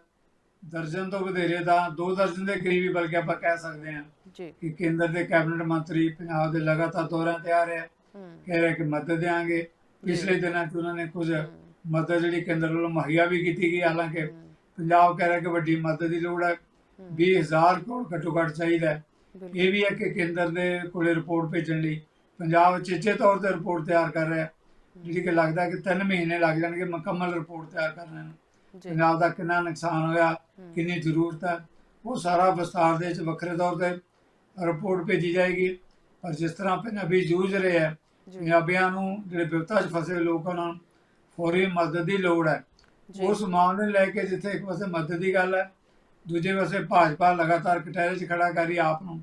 ਦਰਜਨ ਤੋਂ ਵਧੇਰੇ ਦਾ ਦੋ ਦਰਜਨ ਦੇ ਕਰੀਬ ਹੀ ਬਲਕਿ ਆਪਾਂ ਕਹਿ ਸਕਦੇ ਹਾਂ ਜੀ। ਕਿ ਕੇਂਦਰ ਦੇ ਕੈਬਨਿਟ ਮੰਤਰੀ ਪੰਜਾਬ ਦੇ ਲਗਾਤਾਰ ਦੌਰਿਆਂ ਤੇ ਆ ਰਹੇ ਕਹਿ ਰਹੇ ਕਿ ਮਦਦ ਦੇਾਂਗੇ ਪਿਛਲੇ ਦਿਨਾਂ 'ਚ ਉਹਨਾਂ ਨੇ ਕੁਝ ਮਦਦ ਜਿਹੜੀ ਕੇਂਦਰ ਵੱਲੋਂ ਮੁਹੱਈਆ ਵੀ ਕੀਤੀ ਗਈ ਹਾਲਾਂਕਿ ਪੰਜਾਬ ਕਹਿ ਰਿਹਾ ਕਿ ਵੱਡੀ ਮਦਦ ਦੀ ਲੋੜ ਹੈ। 20000 ਕਰੋੜ ਘੱਟੋ ਘੱਟ ਚਾਹੀਦਾ ਇਹ ਵੀ ਹੈ ਕਿ ਕੇਂਦਰ ਦੇ ਕੋਲੇ ਰਿਪੋਰਟ ਭੇਜਣ ਲਈ ਪੰਜਾਬ ਚੇਚੇ ਤੌਰ ਤੇ ਰਿਪੋਰਟ ਤਿਆਰ ਕਰ ਰਿਹਾ ਜਿਹੜੀ ਕਿ ਲੱਗਦਾ ਕਿ 3 ਮਹੀਨੇ ਲੱਗ ਜਾਣਗੇ ਮੁਕੰਮਲ ਰਿਪੋਰਟ ਤਿਆਰ ਕਰਨ ਨੂੰ। ਪੰਜਾਬ ਦਾ ਕਿੰਨਾ ਨੁਕਸਾਨ ਹੋਇਆ ਕਿੰਨੀ ਜ਼ਰੂਰਤ ਹੈ ਉਹ ਸਾਰਾ ਵਿਸਤਾਰ ਦੇ ਵਿੱਚ ਵੱਖਰੇ ਤੌਰ ਤੇ ਰਿਪੋਰਟ ਭੇਜੀ ਜਾਏਗੀ। ਪਰ ਜਿਸ ਤਰ੍ਹਾਂ ਪੰਜਾਬੀ ਜੂਝ ਰਹੇ ਹੈ ਪੰਜਾਬੀਆਂ ਨੂੰ ਜਿਹੜੇ ਵਿਪਤਾ 'ਚ ਫਸੇ ਲੋਕਾਂ ਨੂੰ ਫੌਰੀ ਮਦਦ ਦੀ ਲੋੜ ਹੈ। ਉਸ ਮਾਮਲੇ ਲੈ ਕੇ ਜਿੱਥੇ ਇੱਕ ਪਾਸੇ ਮਦਦ ਦੀ ਗੱਲ ਹੈ ਦੂਜੇ ਪਾਸੇ ਭਾਜਪਾ ਲਗਾਤਾਰ ਕਟਹਿਰੇ 'ਚ ਖੜਾ ਕਰ ਆਪ ਨੂੰ।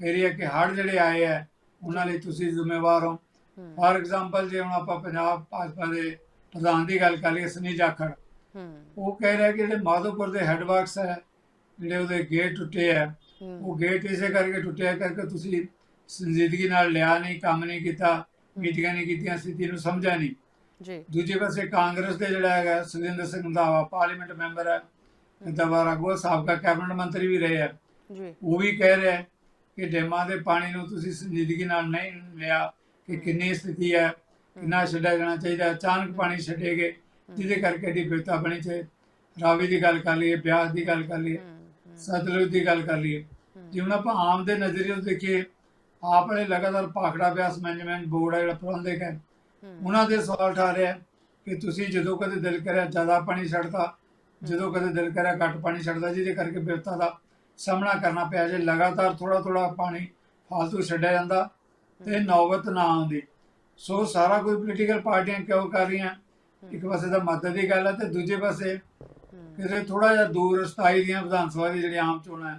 ਕਹਿ ਰਹੀ ਹੈ ਕਿ ਹੜ੍ਹ ਜਿਹੜੇ ਆਏ ਹੈ ਉਹਨਾਂ ਲਈ ਤੁਸੀਂ ਜ਼ਿੰਮੇਵਾਰ ਹੋ। ਫਾਰ ਐਗਜ਼ਾਮਪਲ ਜੇ ਹੁਣ ਆਪਾਂ ਪੰਜਾਬ ਭਾਜਪਾ ਦੇ ਪ੍ਰਧਾਨ ਦੀ ਗੱਲ ਕਰ ਲਈਏ ਸੁਨੀਲ ਜਾਖੜ। ਉਹ ਕਹਿ ਰਿਹਾ ਕਿ ਜਿਹੜੇ ਮਾਧੋਪੁਰ ਦੇ ਹੈਡਵਰਕਸ ਹੈ ਜਿਹੜੇ ਉਹਦੇ ਗੇਟ ਟੁੱਟੇ ਹਮ, ਉਹ ਗੇਟ ਇਸੇ ਕਰਕੇ ਟੁੱਟਿਆ ਕਰਕੇ ਤੁਸੀਂ ਸੰਜੀਦਗੀ ਨਾਲ ਲਿਆ ਨਹੀਂ ਕੰਮ ਨਹੀਂ ਕੀਤਾ ਮੀਟਿੰਗਾਂ ਨਹੀਂ ਕੀਤੀਆਂ ਸਥਿਤੀ ਨੂੰ ਸਮਝਿਆ ਨਹੀਂ। ਜੀ। ਦੂਜੇ ਪਾਸੇ ਕਾਂਗਰਸ ਦੇ ਜਿਹੜਾ ਹੈਗਾ ਸੁਰਿੰਦਰ ਸਿੰਘ ਰੰਧਾਵਾ ਪਾਰਲੀਮੈਂਟ ਮੈਂਬਰ ਹੈ ਦਵਾਰ ਅਗਵਾ ਸਾਬਕਾ ਕੈਬਨਿਟ ਮੰਤਰੀ ਵੀ ਰਹੇ ਹੈ। ਜੀ। ਉਹ ਵੀ ਕਹਿ ਰਿਹਾ ਕਿ ਡੈਮਾਂ ਦੇ ਪਾਣੀ ਨੂੰ ਤੁਸੀਂ ਸੰਜੀਦਗੀ ਨਾਲ ਨਹੀਂ ਲਿਆ ਕਿ ਕਿੰਨੀ ਸਥਿਤੀ ਹੈ ਕਿੰਨਾ ਛੱਡਿਆ ਜਾਣਾ ਚਾਹੀਦਾ ਅਚਾਨਕ ਪਾਣੀ ਛੱਡੇਗੇ ਜਿਹਦੇ ਕਰਕੇ ਦੀ ਬਿਪਤਾ ਬਣੀ ਚਾਹੇ ਰਾਵੀ ਦੀ ਗੱਲ ਕਰ ਲਈਏ ਬਿਆਸ ਦੀ ਗੱਲ ਕਰ ਲਈਏ ਸਤਲੁਜ ਦੀ ਗੱਲ ਕਰ ਲਈਏ। ਜੇ ਹੁਣ ਆਪਾਂ ਆਮ ਦੇ ਨਜ਼ਰੀਏ ਤੋਂ ਦੇਖੀਏ ਆਪ ਵਾਲੇ ਲਗਾਤਾਰ ਭਾਖੜਾ ਬਿਆਸ ਮੈਨੇਜਮੈਂਟ ਬੋਰਡ ਹੈ ਜਿਹੜਾ ਪ੍ਰਬੰਧਕ ਹੈ। ਉਹਨਾਂ ਦੇ ਸਵਾਲ ਉਠਾ ਰਿਹਾ ਕਿ ਤੁਸੀਂ ਜਦੋਂ ਕਦੇ ਦਿਲ ਕਰਿਆ ਜ਼ਿਆਦਾ ਪਾਣੀ ਛੱਡਦਾ ਜਦੋਂ ਕਦੇ ਦਿਲ ਕਰਿਆ ਘੱਟ ਪਾਣੀ ਛੱਡਦਾ ਜਿਹਦੇ ਕਰਕੇ ਬਿਪਤਾ ਦਾ ਸਾਹਮਣਾ ਕਰਨਾ ਪਿਆ ਜੇ ਲਗਾਤਾਰ ਥੋੜਾ ਥੋੜਾ ਪਾਣੀ ਫालतू ਛੱਡਿਆ ਜਾਂਦਾ ਤੇ ਨੌਬਤ ਨਾ ਆਉਂਦੀ। ਸੋ ਸਾਰਾ ਕੋਈ ਪੋਲੀਟੀਕਲ ਪਾਰਟੀਆਂ ਕਿਉਂ ਕਰ ਰਹੀਆਂ? ਇੱਕ ਪਾਸੇ ਤਾਂ ਮਦਦ ਦੀ ਗੱਲ ਹੈ ਤੇ ਦੂਜੇ ਪਾਸੇ ਹਮ, ਥੋੜਾ ਜਿਹਾ ਦੂਰ ਸਥਾਈ ਦੀਆਂ ਵਿਧਾਨ ਸਭਾ ਦੀ ਜਿਹੜੀ ਆਮ ਚੋਣਾਂ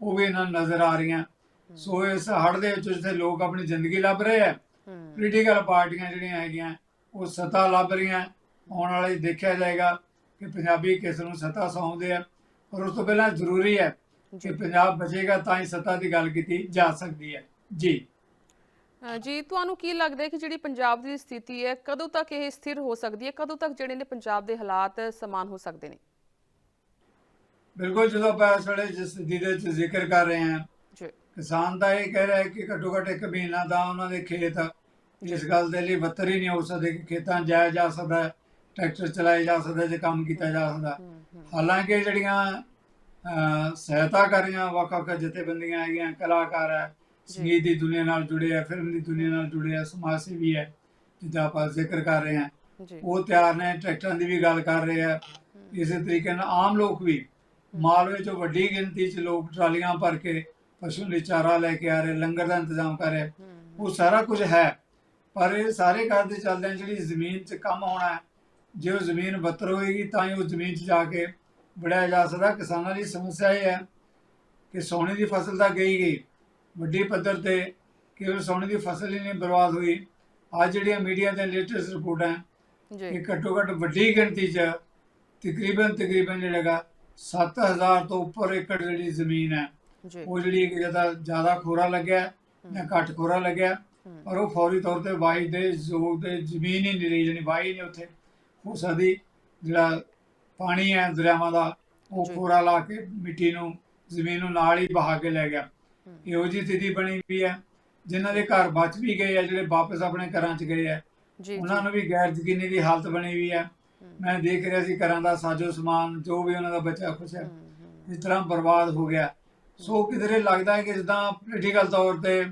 ਉਹ ਵੀ ਇਹਨਾਂ ਨਜ਼ਰ ਆ ਰਹੀਆਂ। ਸੋ ਇਸ ਹੜ੍ਹ ਦੇ ਵਿੱਚ ਜਿੱਥੇ ਲੋਕ ਆਪਣੀ ਜ਼ਿੰਦਗੀ ਲੱਭ ਰਹੇ ਹੈ ਪੋਲੀਟੀਕਲ ਪਾਰਟੀਆਂ ਜਿਹੜੀਆਂ ਹੈਗੀਆਂ ਉਹ ਸੱਤਾ ਲੱਭ ਰਹੀਆਂ। ਆਉਣ ਵਾਲੇ ਦੇਖਿਆ ਜਾਏਗਾ ਕਿ ਪੰਜਾਬੀ ਕਿਸ ਨੂੰ ਸੱਤਾ ਸੌਂਦੇ ਆ ਪਰ ਉਸ ਤੋਂ ਪਹਿਲਾਂ ਜ਼ਰੂਰੀ ਹੈ ਕਿ ਜੀ ਪੰਜਾਬ ਬਚੇਗਾ ਤਾਂ ਹੀ ਸੱਤਾ ਦੀ ਗੱਲ ਕੀਤੀ ਜਾ ਸਕਦੀ ਹੈ। ਜੀ। ਜੀ ਤੁਹਾਨੂੰ ਕੀ ਲੱਗਦਾ ਹੈ ਕਿ ਜਿਹੜੀ ਪੰਜਾਬ ਦੀ ਸਥਿਤੀ ਹੈ ਕਦੋਂ ਤੱਕ ਇਹ ਸਥਿਰ ਹੋ ਸਕਦੀ ਹੈ? ਕਦੋਂ ਤੱਕ ਜਿਹੜੇ ਨੇ ਪੰਜਾਬ ਦੇ ਹਾਲਾਤ ਸਮਾਨ ਹੋ ਸਕਦੇ ਨੇ? ਬਿਲਕੁਲ ਜਦੋਂ ਆਪਾਂ ਇਸ ਵੇਲੇ ਜਿਸ ਸਥਿਤੀ ਦੇ ਵਿੱਚ ਜ਼ਿਕਰ ਕਰ ਰਹੇ ਹਾਂ ਜੀ। ਕਿਸਾਨ ਤਾਂ ਇਹ ਕਹਿ ਰਿਹਾ ਹੈ ਕਿ ਘੱਟੋ ਘੱਟ ਇੱਕ ਮਹੀਨਾ ਦਾ ਉਹਨਾਂ ਦੇ ਖੇਤ ਇਸ ਗੱਲ ਦੇ ਲਈ ਬੱਤਰ ਹੀ ਨਹੀਂ ਹੋ ਸਕਦੇ ਕਿ ਖੇਤਾਂ ਜਾਇਆ ਜਾ ਸਕਦਾ ਟਰੈਕਟਰ ਚਲਾਏ ਜਾ ਸਕਦੇ ਜੇ ਕੰਮ ਕੀਤਾ ਜਾ ਸਕਦਾ ਹਾਲਾਂਕਿ ਜਿਹੜੀਆਂ ਸਹਾਇਤਾ ਕਰ ਰਹੀਆਂ ਵੱਖ ਵੱਖ ਜਥੇਬੰਦੀਆਂ ਹੈਗੀਆਂ ਕਲਾਕਾਰ ਹੈ ਸੰਗੀਤ ਦੀ ਦੁਨੀਆ ਨਾਲ ਜੁੜੇ ਆ ਫਿਲਮ ਦੀ ਦੁਨੀਆ ਨਾਲ ਜੁੜੇ ਆ ਸਮਾਜ ਸੇਵੀ ਹੈ ਜਿੱਦਾਂ ਆਪਾਂ ਜ਼ਿਕਰ ਕਰ ਰਹੇ ਹਾਂ। ਉਹ ਤਿਆਰ ਨੇ ਟਰੈਕਟਰਾਂ ਦੀ ਵੀ ਗੱਲ ਕਰ ਰਹੇ ਆ ਇਸੇ ਤਰੀਕੇ ਨਾਲ ਆਮ ਲੋਕ ਵੀ ਮਾਲਵੇ ਚੋਂ ਵੱਡੀ ਗਿਣਤੀ 'ਚ ਲੋਕ ਟਰਾਲੀਆਂ ਭਰ ਕੇ ਪਸ਼ੂ ਲਈ ਚਾਰਾ ਲੈ ਕੇ ਆ ਰਹੇ ਲੰਗਰ ਦਾ ਇੰਤਜ਼ਾਮ ਕਰ ਰਹੇ। ਉਹ ਸਾਰਾ ਕੁਝ ਹੈ ਪਰ ਇਹ ਸਾਰੇ ਕਰਦੇ ਚੱਲਦੇ ਜਿਹੜੀ ਜ਼ਮੀਨ 'ਚ ਕੰਮ ਹੋਣਾ ਹੈ ਜੇ ਉਹ ਜ਼ਮੀਨ ਬੱਤਰ ਹੋਏਗੀ ਤਾਂ ਹੀ ਉਹ ਜ਼ਮੀਨ 'ਚ ਜਾ ਕੇ ਵੜਿਆ ਜਾ ਸਕਦਾ ਕਿਸਾਨਾਂ ਦੀ ਸਮੱਸਿਆ ਇਹ ਹੈ ਕਿ ਸੋਨੇ ਦੀ ਫਸਲ ਤਾਂ ਗਈ ਗਈ ਵੱਡੀ ਪੱਧਰ ਤੇ ਕਿ ਉਹ ਸੋਨੇ ਦੀ ਫਸਲ ਹੀ ਨਹੀਂ ਬਰਬਾਦ ਹੋਈ। ਅੱਜ ਜਿਹੜੀਆਂ ਮੀਡੀਆ ਦੇ ਲੇਟੈਸਟ ਰਿਪੋਰਟਾਂ ਜੀ। ਕਿ ਘੱਟੋ ਘੱਟ ਵੱਡੀ ਗਿਣਤੀ 'ਚ ਤਕਰੀਬਨ ਤਕਰੀਬਨ ਜਿਹੜਾ ਹੈਗਾ 7000 ਤੋਂ ਉੱਪਰ ਏਕੜ ਜਿਹੜੀ ਜ਼ਮੀਨ ਹੈ ਉਹ ਜਿਹੜੀ ਕਿ ਜ਼ਿਆਦਾ ਜ਼ਿਆਦਾ ਖੋਰਾ ਲੱਗਿਆ ਜਾਂ ਘੱਟ ਖੋਰਾ ਲੱਗਿਆ ਪਰ ਉਹ ਫੌਰੀ ਤੌਰ ਤੇ ਵਾਈ ਦੇ ਜ਼ੋਰ ਤੇ ਜ਼ਮੀਨ ਹੀ ਨਹੀਂ ਰਹੀ ਜਾਣੀ ਵਾਈ ਨਹੀਂ ਉੱਥੇ ਹੋ ਸਕਦੀ ਜਿਹੜਾ ਪਾਣੀ ਹੈ ਦਰਿਆਵਾਂ ਦਾ ਉਹ ਜੀ। ਖੋਰਾ ਲਾ ਕੇ ਮਿੱਟੀ ਨੂੰ ਜ਼ਮੀਨ ਨੂੰ ਨਾਲ ਹੀ ਬਹਾ ਕੇ ਲੈ ਗਿਆ। ਇਹੋ ਜਿਹੀ ਸਥਿਤੀ ਬਣੀ ਵੀ ਹੈ ਜਿਨ੍ਹਾਂ ਦੇ ਘਰ ਬਚ ਵੀ ਗਏ ਆ ਜਿਹੜੇ ਵਾਪਸ ਆਪਣੇ ਘਰਾਂ 'ਚ ਗਏ ਆ ਜੀ ਉਹਨਾਂ ਜੀ ਨੂੰ ਵੀ ਗੈਰ ਯਕੀਨੀ ਦੀ ਹਾਲਤ ਬਣੀ ਹੋਈ ਹੈ। ਮੈਂ ਦੇਖ ਰਿਹਾ ਸੀ ਘਰਾਂ ਦਾ ਸਾਜੋ ਸਮਾਨ ਜੋ ਵੀ ਉਹਨਾਂ ਦਾ ਬਚਿਆ ਕੁਛ ਹੈ ਇਸ ਤਰ੍ਹਾਂ ਬਰਬਾਦ ਹੋ ਗਿਆ। ਸੋ ਕਿਧਰੇ ਲੱਗਦਾ ਹੈ ਕਿ ਜਿੱਦਾਂ ਪੋਲੀਟੀਕਲ ਤੌਰ ਤੇ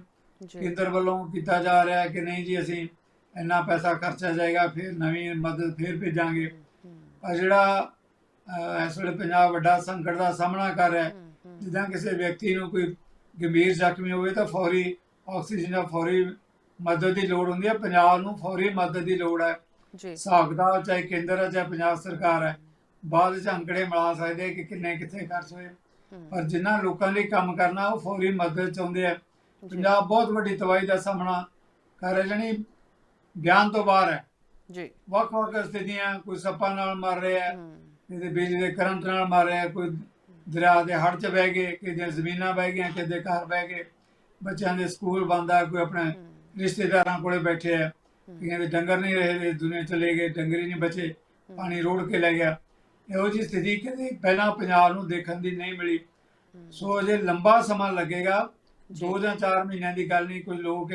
ਜੀ। ਕੇਂਦਰ ਵੱਲੋਂ ਕੀਤਾ ਜਾ ਰਿਹਾ ਹੈ ਕਿ ਨਹੀਂ ਜੀ ਅਸੀਂ ਇੰਨਾ ਪੈਸਾ ਖਰਚਿਆ ਜਾਏਗਾ ਫਿਰ ਨਵੀਂ ਮਦਦ ਫਿਰ ਭੇਜਾਂਗੇ। ਪਰ ਜਿਹੜਾ ਇਸ ਵੇਲੇ ਪੰਜਾਬ ਵੱਡਾ ਸੰਕਟ ਦਾ ਸਾਹਮਣਾ ਕਰ ਰਿਹਾ ਹੈ ਜਿੱਦਾਂ ਕਿਸੇ ਵਿਅਕਤੀ ਨੂੰ ਕੋਈ ਗੰਭੀਰ ਜ਼ਖਮੀ ਹੋਵੇ ਤਾਂ ਫੌਰੀ ਆਕਸੀਜਨ ਦਾ ਫੌਰੀ ਮਦਦ ਦੀ ਲੋੜ ਹੁੰਦੀ ਹੈ। ਪੰਜਾਬ ਨੂੰ ਫੌਰੀ ਮਦਦ ਦੀ ਲੋੜ ਹੈ। ਜੀ। ਕਿਤਾਬ ਚਾਹੇ ਕੇਂਦਰ ਹੈ ਚਾਹੇ ਪੰਜਾਬ ਸਰਕਾਰ ਹੈ ਬਾਅਦ ਵਿੱਚ ਅੰਕੜੇ ਮਿਲਾ ਸਕਦੇ ਕਿ ਕਿੰਨੇ ਕਿੱਥੇ ਖਰਚ ਹੋਏ। ਪਰ ਜਿਨ੍ਹਾਂ ਲੋਕਾਂ ਲਈ ਕੰਮ ਕਰਨਾ ਉਹ ਫੌਰੀ ਮਦਦ ਚਾਹੁੰਦੇ ਆ ਪੰਜਾਬ ਬਹੁਤ ਵੱਡੀ ਤਬਾਹੀ ਦਾ ਸਾਹਮਣਾ ਕਰ ਰਿਹਾ ਜਣੀ ਬਿਆਨ ਤੋਂ ਬਾਹਰ ਹੈ। ਜੀ। ਵੱਖ-ਵੱਖ ਸਥਿਤੀਆਂ ਕੋਈ ਸੱਪਾਂ ਨਾਲ ਮਰ ਰਿਹਾ ਹੈ ਕਿਤੇ ਬਿਜਲੀ ਦੇ ਕਰੰਟ ਨਾਲ ਮਰ ਰਿਹਾ ਕੋਈ ਦਰਿਆ ਦੇ ਹੜ੍ਹ 'ਚ ਬਹਿ ਗਏ ਕਿਤੇ ਜ਼ਮੀਨਾਂ ਬਹਿ ਗਈਆਂ ਕਿਤੇ ਘਰ ਬਹਿ ਗਏ। ਬੱਚਿਆਂ ਦੇ ਸਕੂਲ ਬੰਦ ਆ ਕੋਈ ਆਪਣੇ ਰਿਸ਼ਤੇਦਾਰਾਂ ਕੋਲੇ ਬੈਠੇ ਆ। ਕਈਆਂ ਦੇ ਡੰਗਰ ਨਹੀਂ ਰਹੇ ਦੁਨੀਆ ਚਲੇ ਗਏ ਡੰਗਰ ਹੀ ਨਹੀਂ ਬਚੇ ਪਾਣੀ ਰੋੜ ਕੇ ਲੈ ਗਿਆ। ਇਹੋ ਜਿਹੀ ਸਥਿਤੀ ਕਦੇ ਪਹਿਲਾਂ ਪੰਜਾਬ ਨੂੰ ਦੇਖਣ ਦੀ ਨਹੀਂ ਮਿਲੀ। ਸੋ ਅਜੇ ਲੰਬਾ ਸਮਾਂ ਲੱਗੇਗਾ। ਜੀ। ਦੋ ਜਾਂ ਚਾਰ ਮਹੀਨਿਆਂ ਦੀ ਗੱਲ ਨਹੀਂ ਕੋਈ ਲੋਕ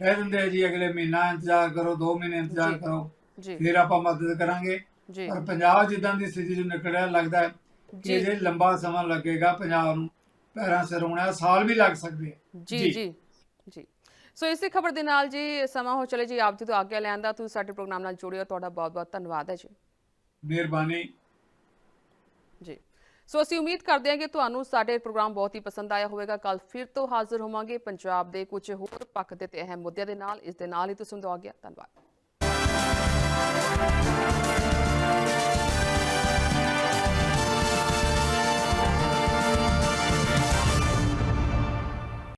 ਕਹਿ ਦਿੰਦੇ ਆ ਜੀ ਅਗਲੇ ਮਹੀਨਾ ਇੰਤਜ਼ਾਰ ਕਰੋ ਦੋ ਮਹੀਨੇ ਇੰਤਜ਼ਾਰ। ਕਰੋ ਜੀ। ਫਿਰ ਆਪਾਂ ਮਦਦ ਕਰਾਂਗੇ। ਜੀ। ਪਰ ਪੰਜਾਬ ਜਿੱਦਾਂ ਦੀ ਸਥਿਤੀ ਨੂੰ ਨਿਕਲਿਆ ਲੱਗਦਾ ਹੈ ਕਿ ਜੀ। ਲੰਬਾ ਸਮਾਂ ਲੱਗੇਗਾ ਪੰਜਾਬ ਨੂੰ। ਪੈਰਾਂ ਸਿਰ ਹੋਣਾ ਸਾਲ ਵੀ ਲੱਗ ਸਕਦੇ ਜੀ। ਜੀ। ਜੀ ਸੋ ਇਸੇ ਖਬਰ ਦੇ ਨਾਲ ਜੀ ਸਮਾਂ ਹੋ ਚਲੇ ਜੀ ਆਪ ਜੀ ਤੋਂ ਆਗਿਆ ਲੈਣ ਦਾ ਤੁਸੀਂ ਸਾਡੇ ਪ੍ਰੋਗਰਾਮ ਨਾਲ ਜੁੜੇ ਹੋ ਤੁਹਾਡਾ ਬਹੁਤ ਬਹੁਤ ਧੰਨਵਾਦ ਹੈ ਜੀ। ਮਿਹਰਬਾਨੀ। ਜੀ। ਸੋ ਅਸੀਂ ਉਮੀਦ ਕਰਦੇ ਹਾਂ ਕਿ ਤੁਹਾਨੂੰ ਸਾਡੇ ਪ੍ਰੋਗਰਾਮ ਬਹੁਤ ਹੀ ਪਸੰਦ ਆਇਆ ਹੋਵੇਗਾ। ਕੱਲ ਫਿਰ ਤੋਂ ਹਾਜ਼ਰ ਹੋਵਾਂਗੇ ਪੰਜਾਬ ਦੇ ਕੁਝ ਹੋਰ ਪੱਖ ਦੇ ਤੇ ਅਹਿਮ ਮੁੱਦਿਆਂ ਦੇ ਨਾਲ। ਇਸ ਦੇ ਨਾਲ ਹੀ ਤੁਸੀਂ ਦੋ ਗਿਆ ਧੰਨਵਾਦ।